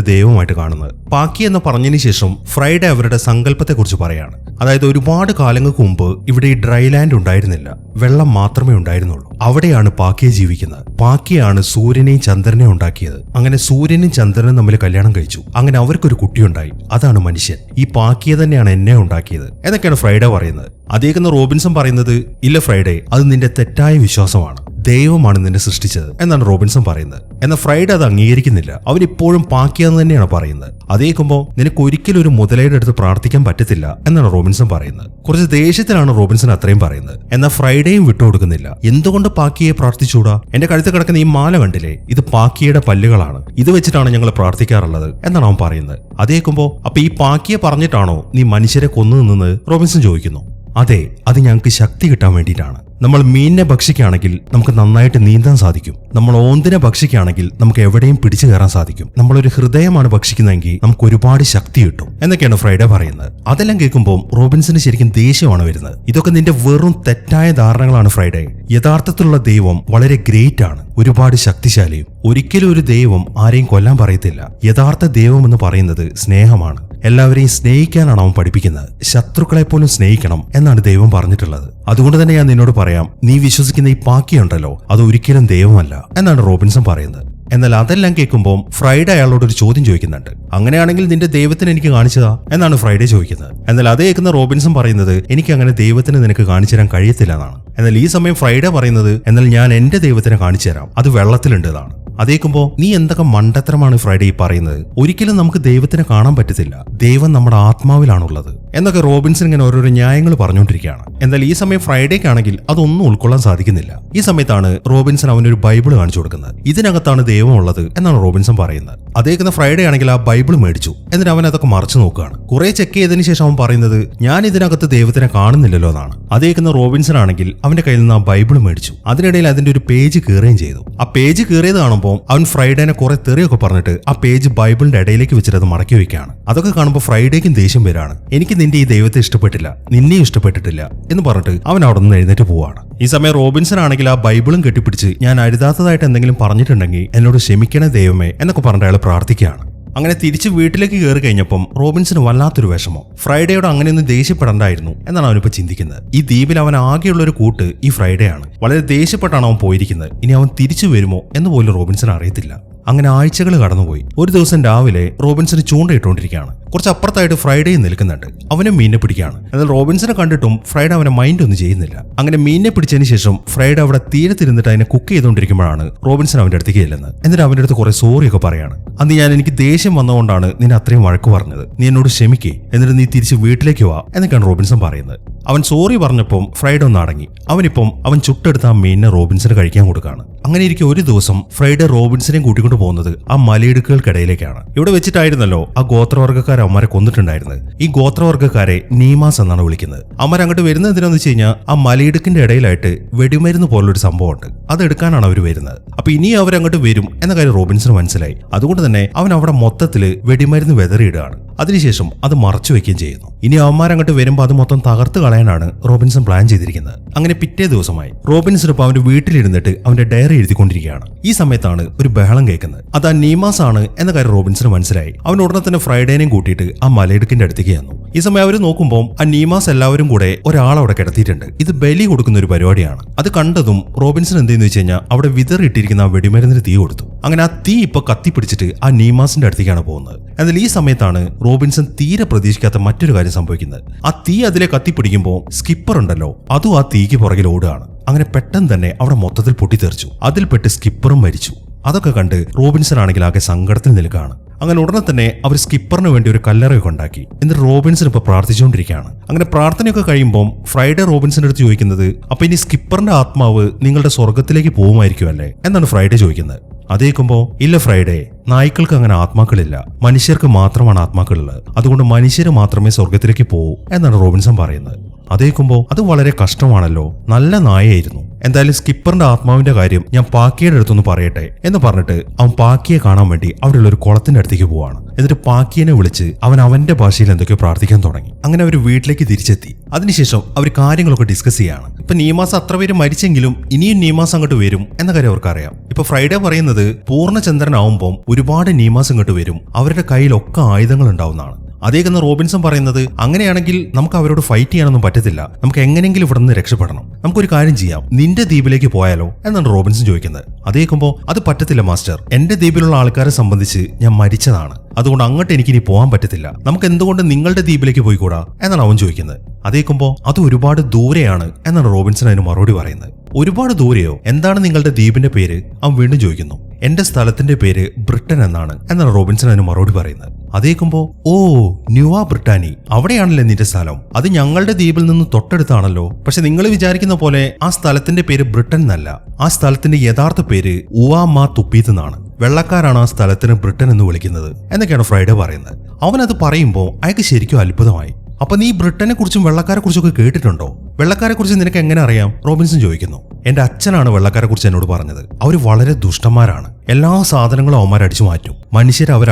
ദൈവമായിട്ട് കാണുന്നത്. പാക്കി എന്ന് പറഞ്ഞതിന് ശേഷം ഫ്രൈഡേ അവരുടെ സങ്കല്പത്തെ കുറിച്ച് പറയാണ്. അതായത് ഒരുപാട് കാലങ്ങൾക്ക് മുമ്പ് ഇവിടെ ഈ ഡ്രൈ ലാൻഡ് ഉണ്ടായിരുന്നില്ല. വെള്ളം മാത്രമേ ഉണ്ടായിരുന്നുള്ളൂ. അവിടെയാണ് പാക്കിയെ ജീവിക്കുന്നത്. പാക്കിയാണ് സൂര്യനെയും ചന്ദ്രനെയും ഉണ്ടാക്കിയത്. അങ്ങനെ സൂര്യനും ചന്ദ്രനും തമ്മിൽ കല്യാണം കഴിച്ചു. അങ്ങനെ അവർക്കൊരു കുട്ടിയുണ്ടായി. അതാണ് മനുഷ്യൻ. ഈ പാക്കിയെ തന്നെയാണ് എന്നെ ഉണ്ടാക്കിയത്. എന്നൊക്കെയാണ് ഫ്രൈഡേ പറയുന്നത്. അതേക്കുന്ന റോബിൻസൺ പറയുന്നത് ഇല്ല ഫ്രൈഡേ അത് നിന്റെ തെറ്റായ വിശ്വാസമാണ്. ദൈവമാണ് നിന്നെ സൃഷ്ടിച്ചത് എന്നാണ് റോബിൻസൺ പറയുന്നത്. എന്നാൽ ഫ്രൈഡ് അത് അംഗീകരിക്കുന്നില്ല. അവൻ ഇപ്പോഴും പാക്കിയെന്ന് തന്നെയാണ് പറയുന്നത്. അതേക്കുമ്പോൾ നിനക്ക് ഒരിക്കലും ഒരു മുതലയുടെ അടുത്ത് പ്രാർത്ഥിക്കാൻ പറ്റത്തില്ല എന്നാണ് റോബിൻസൺ പറയുന്നത്. കുറച്ച് ദേഷ്യത്തിലാണ് റോബിൻസൺ അത്രയും പറയുന്നത്. എന്നാൽ ഫ്രൈഡേയും വിട്ടുകൊടുക്കുന്നില്ല. എന്തുകൊണ്ട് പാക്കിയെ പ്രാർത്ഥിച്ചൂടാ എന്റെ കഴുത്ത് കിടക്കുന്ന ഈ മാല കണ്ടില്ലേ? ഇത് പാക്കിയുടെ പല്ലുകളാണ്. ഇത് വെച്ചിട്ടാണ് ഞങ്ങൾ പ്രാർത്ഥിക്കാറുള്ളത് എന്നാണ് അവൻ പറയുന്നത്. അതേക്കുമ്പോൾ അപ്പൊ ഈ പാക്കിയെ പറഞ്ഞിട്ടാണോ നീ മനുഷ്യരെ കൊന്നു നിന്നത്? റോബിൻസൺ ചോദിക്കുന്നു. അതെ അത് ഞങ്ങൾക്ക് ശക്തി കിട്ടാൻ വേണ്ടിയിട്ടാണ്. നമ്മൾ മീനിനെ ഭക്ഷിക്കുകയാണെങ്കിൽ നമുക്ക് നന്നായിട്ട് നീന്താൻ സാധിക്കും. നമ്മൾ ഓന്തിനെ ഭക്ഷിക്കുകയാണെങ്കിൽ നമുക്ക് എവിടെയും പിടിച്ചു കയറാൻ സാധിക്കും. നമ്മളൊരു ഹൃദയമാണ് ഭക്ഷിക്കുന്നതെങ്കിൽ നമുക്ക് ഒരുപാട് ശക്തി കിട്ടും. എന്നൊക്കെയാണ് ഫ്രൈഡേ പറയുന്നത്. അതെല്ലാം കേൾക്കുമ്പോൾ റോബിൻസിന് ശരിക്കും ദേഷ്യമാണ് വരുന്നത്. ഇതൊക്കെ നിന്റെ വെറും തെറ്റായ ധാരണകളാണ് ഫ്രൈഡേ. യഥാർത്ഥത്തിലുള്ള ദൈവം വളരെ ഗ്രേറ്റ് ആണ് ഒരുപാട് ശക്തിശാലിയും. ഒരിക്കലും ഒരു ദൈവം ആരെയും കൊല്ലാൻ പറയത്തില്ല. യഥാർത്ഥ ദൈവം എന്ന് പറയുന്നത് സ്നേഹമാണ്. എല്ലാവരെയും സ്നേഹിക്കാനാണ് അവൻ പഠിപ്പിക്കുന്നത്. ശത്രുക്കളെ പോലും സ്നേഹിക്കണം എന്നാണ് ദൈവം പറഞ്ഞിട്ടുള്ളത്. അതുകൊണ്ട് തന്നെ ഞാൻ നിന്നോട് പറയാം. നീ വിശ്വസിക്കുന്ന ഈ പാക്കിയുണ്ടല്ലോ അത് ഒരിക്കലും ദൈവമല്ല എന്നാണ് റോബിൻസൺ പറയുന്നത്. എന്നാൽ അതെല്ലാം കേൾക്കുമ്പോൾ ഫ്രൈഡേ അയാളോട് ഒരു ചോദ്യം ചോദിക്കുന്നുണ്ട്. അങ്ങനെയാണെങ്കിൽ നിന്റെ ദൈവത്തിന് എനിക്ക് കാണിച്ചതാ? എന്നാണ് ഫ്രൈഡേ ചോദിക്കുന്നത്. എന്നാൽ അത് കേൾക്കുന്ന റോബിൻസൺ പറയുന്നത് എനിക്ക് അങ്ങനെ ദൈവത്തിന് നിനക്ക് കാണിച്ചു തരാൻ കഴിയത്തില്ല എന്നാണ്. എന്നാൽ ഈ സമയം ഫ്രൈഡേ പറയുന്നത് എന്നാൽ ഞാൻ എന്റെ ദൈവത്തിനെ കാണിച്ചു തരാം അത് വെള്ളത്തിലുണ്ട് എന്നാണ് അതേക്കുമ്പോ നീ എന്തൊക്കെ മണ്ടത്തരമാണ് ഫ്രൈഡേ പറയുന്നത്? ഒരിക്കലും നമുക്ക് ദൈവത്തിനെ കാണാൻ പറ്റത്തില്ല. ദൈവം നമ്മുടെ ആത്മാവിലാണുള്ളത്. എന്നൊക്കെ റോബിൻസൺ ഇങ്ങനെ ഓരോരോ ന്യായങ്ങൾ പറഞ്ഞുകൊണ്ടിരിക്കുകയാണ്. എന്നാൽ ഈ സമയം ഫ്രൈഡേക്ക് ആണെങ്കിൽ അതൊന്നും ഉൾക്കൊള്ളാൻ സാധിക്കുന്നില്ല. ഈ സമയത്താണ് റോബിൻസൺ അവനൊരു ബൈബിൾ കാണിച്ചു കൊടുക്കുന്നത്. ഇതിനകത്താണ് ദൈവം ഉള്ളത് എന്നാണ് റോബിൻസൺ പറയുന്നത്. അതേക്കുന്ന ഫ്രൈഡേ ആണെങ്കിൽ ആ ബൈബിൾ മേടിച്ചു. എന്നിട്ട് അവൻ അതൊക്കെ മറച്ചു നോക്കുകയാണ്. കുറെ ചെക്ക് ചെയ്തതിന് ശേഷം അവൻ പറയുന്നത് ഞാൻ ഇതിനകത്ത് ദൈവത്തിനെ കാണുന്നില്ലല്ലോ എന്നാണ്. അതേക്കുന്ന റോബിൻസൺ ആണെങ്കിൽ അവന്റെ കയ്യിൽ നിന്ന് ആ ബൈബിൾ മേടിച്ചു. അതിനിടയിൽ അതിന്റെ ഒരു പേജ് കീറുകയും ചെയ്തു. ആ പേജ് കീറിയത് കാണുമ്പോൾ അവൻ ഫ്രൈഡേനെ കുറെ തെറിയൊക്കെ പറഞ്ഞിട്ട് ആ പേജ് ബൈബിളിന്റെ ഇടയിലേക്ക് വെച്ചിട്ട് മടക്കി വെക്കുകയാണ്. അതൊക്കെ കാണുമ്പോൾ ഫ്രൈഡേക്കും ദേഷ്യം വരാണ്. എനിക്ക് നിന്റെ ഈ ദൈവത്തെ ഇഷ്ടപ്പെട്ടില്ല നിന്നെയും ഇഷ്ടപ്പെട്ടിട്ടില്ല എന്ന് പറഞ്ഞിട്ട് അവൻ അവിടെ നിന്ന് എഴുന്നേറ്റ് പോവാണ്. ഈ സമയം റോബിൻസൺ ആണെങ്കിൽ ആ ബൈബിളും കെട്ടിപ്പിടിച്ച് ഞാൻ അരുതാത്തതായിട്ട് എന്തെങ്കിലും പറഞ്ഞിട്ടുണ്ടെങ്കിൽ എന്നോട് ക്ഷമിക്കണേ ദൈവമേ എന്നൊക്കെ പറഞ്ഞിട്ട് അയാൾ പ്രാർത്ഥിക്കുകയാണ്. അങ്ങനെ തിരിച്ച് വീട്ടിലേക്ക് കയറി കഴിഞ്ഞപ്പം റോബിൻസിന് വല്ലാത്തൊരു വിഷമം. ഫ്രൈഡേയോട് അങ്ങനെയൊന്നും ദേഷ്യപ്പെടണ്ടായിരുന്നു എന്നാണ് അവനിപ്പോൾ ചിന്തിക്കുന്നത്. ഈ ദ്വീപിൽ അവൻ ആകെയുള്ള ഒരു കൂട്ട് ഈ ഫ്രൈഡേ ആണ് വളരെ ദേഷ്യപ്പെട്ടാണ് അവൻ പോയിരിക്കുന്നത്. ഇനി അവൻ തിരിച്ചു വരുമോ എന്ന് പോലും റോബിൻസൺ അറിയത്തില്ല. അങ്ങനെ ആഴ്ചകൾ കടന്നുപോയി. ഒരു ദിവസം രാവിലെ റോബിൻസൺ ചൂണ്ടയിട്ടുകൊണ്ടിരിക്കുകയാണ് കുറച്ച് അപ്പുറത്തായിട്ട് ഫ്രൈഡേ നിൽക്കുന്നുണ്ട്. അവനെ മീനിനെ പിടിക്കുകയാണ്. എന്നാൽ റോബിൻസനെ കണ്ടിട്ടും ഫ്രൈഡ് അവനെ മൈൻഡ് ഒന്നും ചെയ്യുന്നില്ല. അങ്ങനെ മീനിനെ പിടിച്ചതിന് ശേഷം ഫ്രൈഡേ അവിടെ തീരത്തിരുന്നിട്ട് അതിനെ കുക്ക് ചെയ്തുകൊണ്ടിരിക്കുമ്പോഴാണ് റോബിൻസൺ അവന്റെ അടുത്തേക്ക് ചെല്ലുന്നത്. എന്നിട്ട് അവന്റെ അടുത്ത് കുറെ സോറിയൊക്കെ പറയാണ്. അന്ന് ഞാൻ എനിക്ക് ദേഷ്യം വന്നതുകൊണ്ടാണ് നിന്നെ അത്രയും വഴക്ക് പറഞ്ഞത്. നീ എന്നോട് ക്ഷമിക്കേ. എന്നിട്ട് നീ തിരിച്ച് വീട്ടിലേക്ക് വാ എന്നൊക്കെയാണ് റോബിൻസൺ പറയുന്നത്. അവൻ സോറി പറഞ്ഞപ്പം ഫ്രൈഡേ ഒന്ന് അടങ്ങി അവനിപ്പം അവൻ ചുട്ടെടുത്ത ആ മീനിനെ റോബിൻസിന് കഴിക്കാൻ കൊടുക്കുകയാണ് അങ്ങനെ ഇരിക്കും ഒരു ദിവസം ഫ്രൈഡേ റോബിൻസിനെയും കൂട്ടിക്കൊണ്ട് പോകുന്നത് ആ മലയിടുക്കുകൾക്കിടയിലേക്കാണ്. ഇവിടെ വെച്ചിട്ടായിരുന്നല്ലോ ആ ഗോത്രവർഗക്കാർ അവന്മാരെ കൊന്നിട്ടുണ്ടായിരുന്നത്. ഈ ഗോത്രവർഗക്കാരെ നീമാസ് എന്നാണ് വിളിക്കുന്നത്. അവന്മാർ അങ്ങോട്ട് വരുന്ന എന്തിനാന്ന് വെച്ച് കഴിഞ്ഞാൽ ആ മലയിടുക്കിന്റെ ഇടയിലായിട്ട് വെടിമരുന്ന് പോലുള്ളൊരു സംഭവമുണ്ട്. അതെടുക്കാനാണ് അവർ വരുന്നത്. അപ്പൊ ഇനി അവരങ്ങോട്ട് വരും എന്ന കാര്യം റോബിൻസിന് മനസ്സിലായി. അതുകൊണ്ട് തന്നെ അവൻ അവിടെ മൊത്തത്തിൽ വെടിമരുന്ന് വെതറിയിടുകയാണ്. അതിനുശേഷം അത് മറച്ചു വെക്കുകയും ചെയ്യുന്നു. ഇനി അവന്മാരങ്ങോട്ട് വരുമ്പോൾ അത് മൊത്തം തകർത്ത് കളയാനാണ് റോബിൻസൺ പ്ലാൻ ചെയ്തിരിക്കുന്നത്. അങ്ങനെ പിറ്റേ ദിവസമായി റോബിൻസൺ ഇപ്പോൾ അവന്റെ വീട്ടിലിരുന്നിട്ട് അവന്റെ ഡയറി എഴുതിക്കൊണ്ടിരിക്കുകയാണ്. ഈ സമയത്താണ് ഒരു ബഹളം കേൾക്കുന്നത്. അത് ആ നീമാസ് ആണ് എന്ന കാര്യം റോബിൻസിന് മനസ്സിലായി. അവൻ ഉടനെ തന്നെ ഫ്രൈഡേനെയും കൂട്ടിയിട്ട് ആ മലയിടുക്കിന്റെ അടുത്തേക്ക് ചെന്നു. ഈ സമയം അവർ നോക്കുമ്പോൾ ആ നീമാസ് എല്ലാവരും കൂടെ ഒരാളവിടെ കിടത്തിയിട്ടുണ്ട്. ഇത് ബലി കൊടുക്കുന്ന ഒരു പരിപാടിയാണ്. അത് കണ്ടതും റോബിൻസൺ എന്തെന്ന് വെച്ച് കഴിഞ്ഞാൽ അവിടെ വിതറിയിട്ടിരിക്കുന്ന ആ വെടിമരുന്നിന് തീ കൊടുത്തു. അങ്ങനെ ആ തീ ഇപ്പൊ കത്തിപ്പിടിച്ചിട്ട് ആ നീമാസിന്റെ അടുത്തേക്കാണ് പോകുന്നത്. എന്നാൽ ഈ സമയത്താണ് റോബിൻസൺ തീരെ പ്രതീക്ഷിക്കാത്ത മറ്റൊരു കാര്യം സംഭവിക്കുന്നത്. ആ തീ അതിലെ കത്തിപ്പിടിക്കുമ്പോൾ സ്കിപ്പർ ഉണ്ടല്ലോ അതും ആ തീക്ക് പുറകിൽ ഓടുകയാണ്. അങ്ങനെ പെട്ടെന്ന് തന്നെ അവിടെ മൊത്തത്തിൽ പൊട്ടിത്തെറിച്ചു. അതിൽപ്പെട്ട് സ്കിപ്പറും മരിച്ചു. അതൊക്കെ കണ്ട് റോബിൻസൺ ആണെങ്കിൽ ആകെ സങ്കടത്തിൽ നിൽക്കുകയാണ്. അങ്ങനെ ഉടനെ തന്നെ അവർ സ്കിപ്പറിന് വേണ്ടി ഒരു കല്ലറയൊക്കെ ഉണ്ടാക്കി. എന്നിട്ട് റോബിൻസൺ ഇപ്പൊ പ്രാർത്ഥിച്ചുകൊണ്ടിരിക്കുകയാണ്. അങ്ങനെ പ്രാർത്ഥനയൊക്കെ കഴിയുമ്പോൾ ഫ്രൈഡേ റോബിൻസിന്റെ അടുത്ത് ചോദിക്കുന്നത് അപ്പൊ ഇനി സ്കിപ്പറിന്റെ ആത്മാവ് നിങ്ങളുടെ സ്വർഗത്തിലേക്ക് പോകുമായിരിക്കും അല്ലേ എന്നാണ് ഫ്രൈഡേ ചോദിക്കുന്നത്. അതേക്കുമ്പോ ഇല്ല ഫ്രൈഡേ നായ്ക്കൾക്ക് അങ്ങനെ ആത്മാക്കളില്ല. മനുഷ്യർക്ക് മാത്രമാണ് ആത്മാക്കളുള്ളത്. അതുകൊണ്ട് മനുഷ്യര് മാത്രമേ സ്വർഗത്തിലേക്ക് പോകൂ എന്നാണ് റോബിൻസൺ പറയുന്നത്. അതേക്കുമ്പോ അത് വളരെ കഷ്ടമാണല്ലോ. നല്ല നായയായിരുന്നു. എന്തായാലും സ്കിപ്പറിന്റെ ആത്മാവിന്റെ കാര്യം ഞാൻ പാക്കിയുടെ അടുത്തൊന്ന് പറയട്ടെ എന്ന് പറഞ്ഞിട്ട് അവൻ പാക്കിയെ കാണാൻ വേണ്ടി അവിടെയുള്ള ഒരു കുളത്തിന്റെ അടുത്തേക്ക് പോവാണ്. എന്നിട്ട് പാക്കിയനെ വിളിച്ച് അവൻ അവന്റെ ഭാഷയിൽ എന്തൊക്കെയോ പ്രാർത്ഥിക്കാൻ തുടങ്ങി. അങ്ങനെ അവർ വീട്ടിലേക്ക് തിരിച്ചെത്തി. അതിനുശേഷം അവർ കാര്യങ്ങളൊക്കെ ഡിസ്കസ് ചെയ്യാണ്. ഇപ്പൊ നീമാസ് അത്ര പേര് മരിച്ചെങ്കിലും ഇനിയും നീമാസ് അങ്ങോട്ട് വരും എന്ന കാര്യം അവർക്കറിയാം. ഇപ്പൊ ഫ്രൈഡേ പറയുന്നത് പൂർണചന്ദ്രനാവുമ്പം ഒരുപാട് നീമാസ് ഇങ്ങോട്ട് വരും. അവരുടെ കയ്യിലൊക്കെ ആയുധങ്ങൾ ഉണ്ടാവുന്നതാണ്. അതേക്കുന്ന റോബിൻസൺ പറയുന്നത് അങ്ങനെയാണെങ്കിൽ നമുക്ക് അവരോട് ഫൈറ്റ് ചെയ്യാനൊന്നും പറ്റത്തില്ല. നമുക്ക് എങ്ങനെയെങ്കിലും ഇവിടെ നിന്ന് രക്ഷപ്പെടണം. നമുക്കൊരു കാര്യം ചെയ്യാം. നിന്റെ ദ്വീപിലേക്ക് പോയാലോ? എന്നാണ് റോബിൻസൺ ചോദിക്കുന്നത്. അതേക്കുമ്പോൾ അത് പറ്റത്തില്ല മാസ്റ്റർ. എന്റെ ദ്വീപിലുള്ള ആൾക്കാരെ സംബന്ധിച്ച് ഞാൻ മരിച്ചതാണ്. അതുകൊണ്ട് അങ്ങോട്ട് എനിക്ക് ഇനി പോകാൻ പറ്റത്തില്ല. നമുക്ക് എന്തുകൊണ്ട് നിങ്ങളുടെ ദ്വീപിലേക്ക് പോയിക്കൂടാ? എന്നാണ് അവൻ ചോദിക്കുന്നത്. അതേക്കുമ്പോൾ അത് ഒരുപാട് ദൂരെയാണ്. എന്നാണ് റോബിൻസൺ അതിന് മറുപടി പറയുന്നത്. ഒരുപാട് ദൂരെയോ? എന്താണ് നിങ്ങളുടെ ദ്വീപിന്റെ പേര്? അവൻ വീണ്ടും ചോദിക്കുന്നു. എന്റെ സ്ഥലത്തിന്റെ പേര് ബ്രിട്ടൻ എന്നാണ്. എന്നാണ് റോബിൻസൺ അതിന് മറുപടി പറയുന്നത്. അതേക്കുമ്പോ ഓ ന്യൂവ ബ്രിട്ടാനി അവിടെയാണല്ലേ നിന്റെ സ്ഥലം? അത് ഞങ്ങളുടെ ദ്വീപിൽ നിന്ന് തൊട്ടടുത്താണല്ലോ. പക്ഷെ നിങ്ങൾ വിചാരിക്കുന്ന പോലെ ആ സ്ഥലത്തിന്റെ പേര് ബ്രിട്ടൻ എന്നല്ല. ആ സ്ഥലത്തിന്റെ യഥാർത്ഥ പേര് ഉവാമാ തുപ്പീത്ത് എന്നാണ്. വെള്ളക്കാരാണ് ആ സ്ഥലത്തിന് ബ്രിട്ടൻ എന്ന് വിളിക്കുന്നത്. എന്നൊക്കെയാണ് ഫ്രൈഡേ പറയുന്നത്. അവൻ അത് പറയുമ്പോൾ അയാൾക്ക് ശരിക്കും അത്ഭുതമായി. അപ്പൊ നീ ബ്രിട്ടനെ കുറിച്ചും വെള്ളക്കാരെ കുറിച്ചൊക്കെ കേട്ടിട്ടുണ്ടോ? വെള്ളക്കാരെ കുറിച്ച് നിനക്ക് എങ്ങനെ അറിയാം? റോബിൻസൺ ചോദിക്കുന്നു. എന്റെ അച്ഛനാണ് വെള്ളക്കാരെ കുറിച്ച് എന്നോട് പറഞ്ഞത്. അവർ വളരെ ദുഷ്ടന്മാരാണ്. എല്ലാ സാധനങ്ങളും അവന്മാരടിച്ചു മാറ്റും. മനുഷ്യരെ അവർ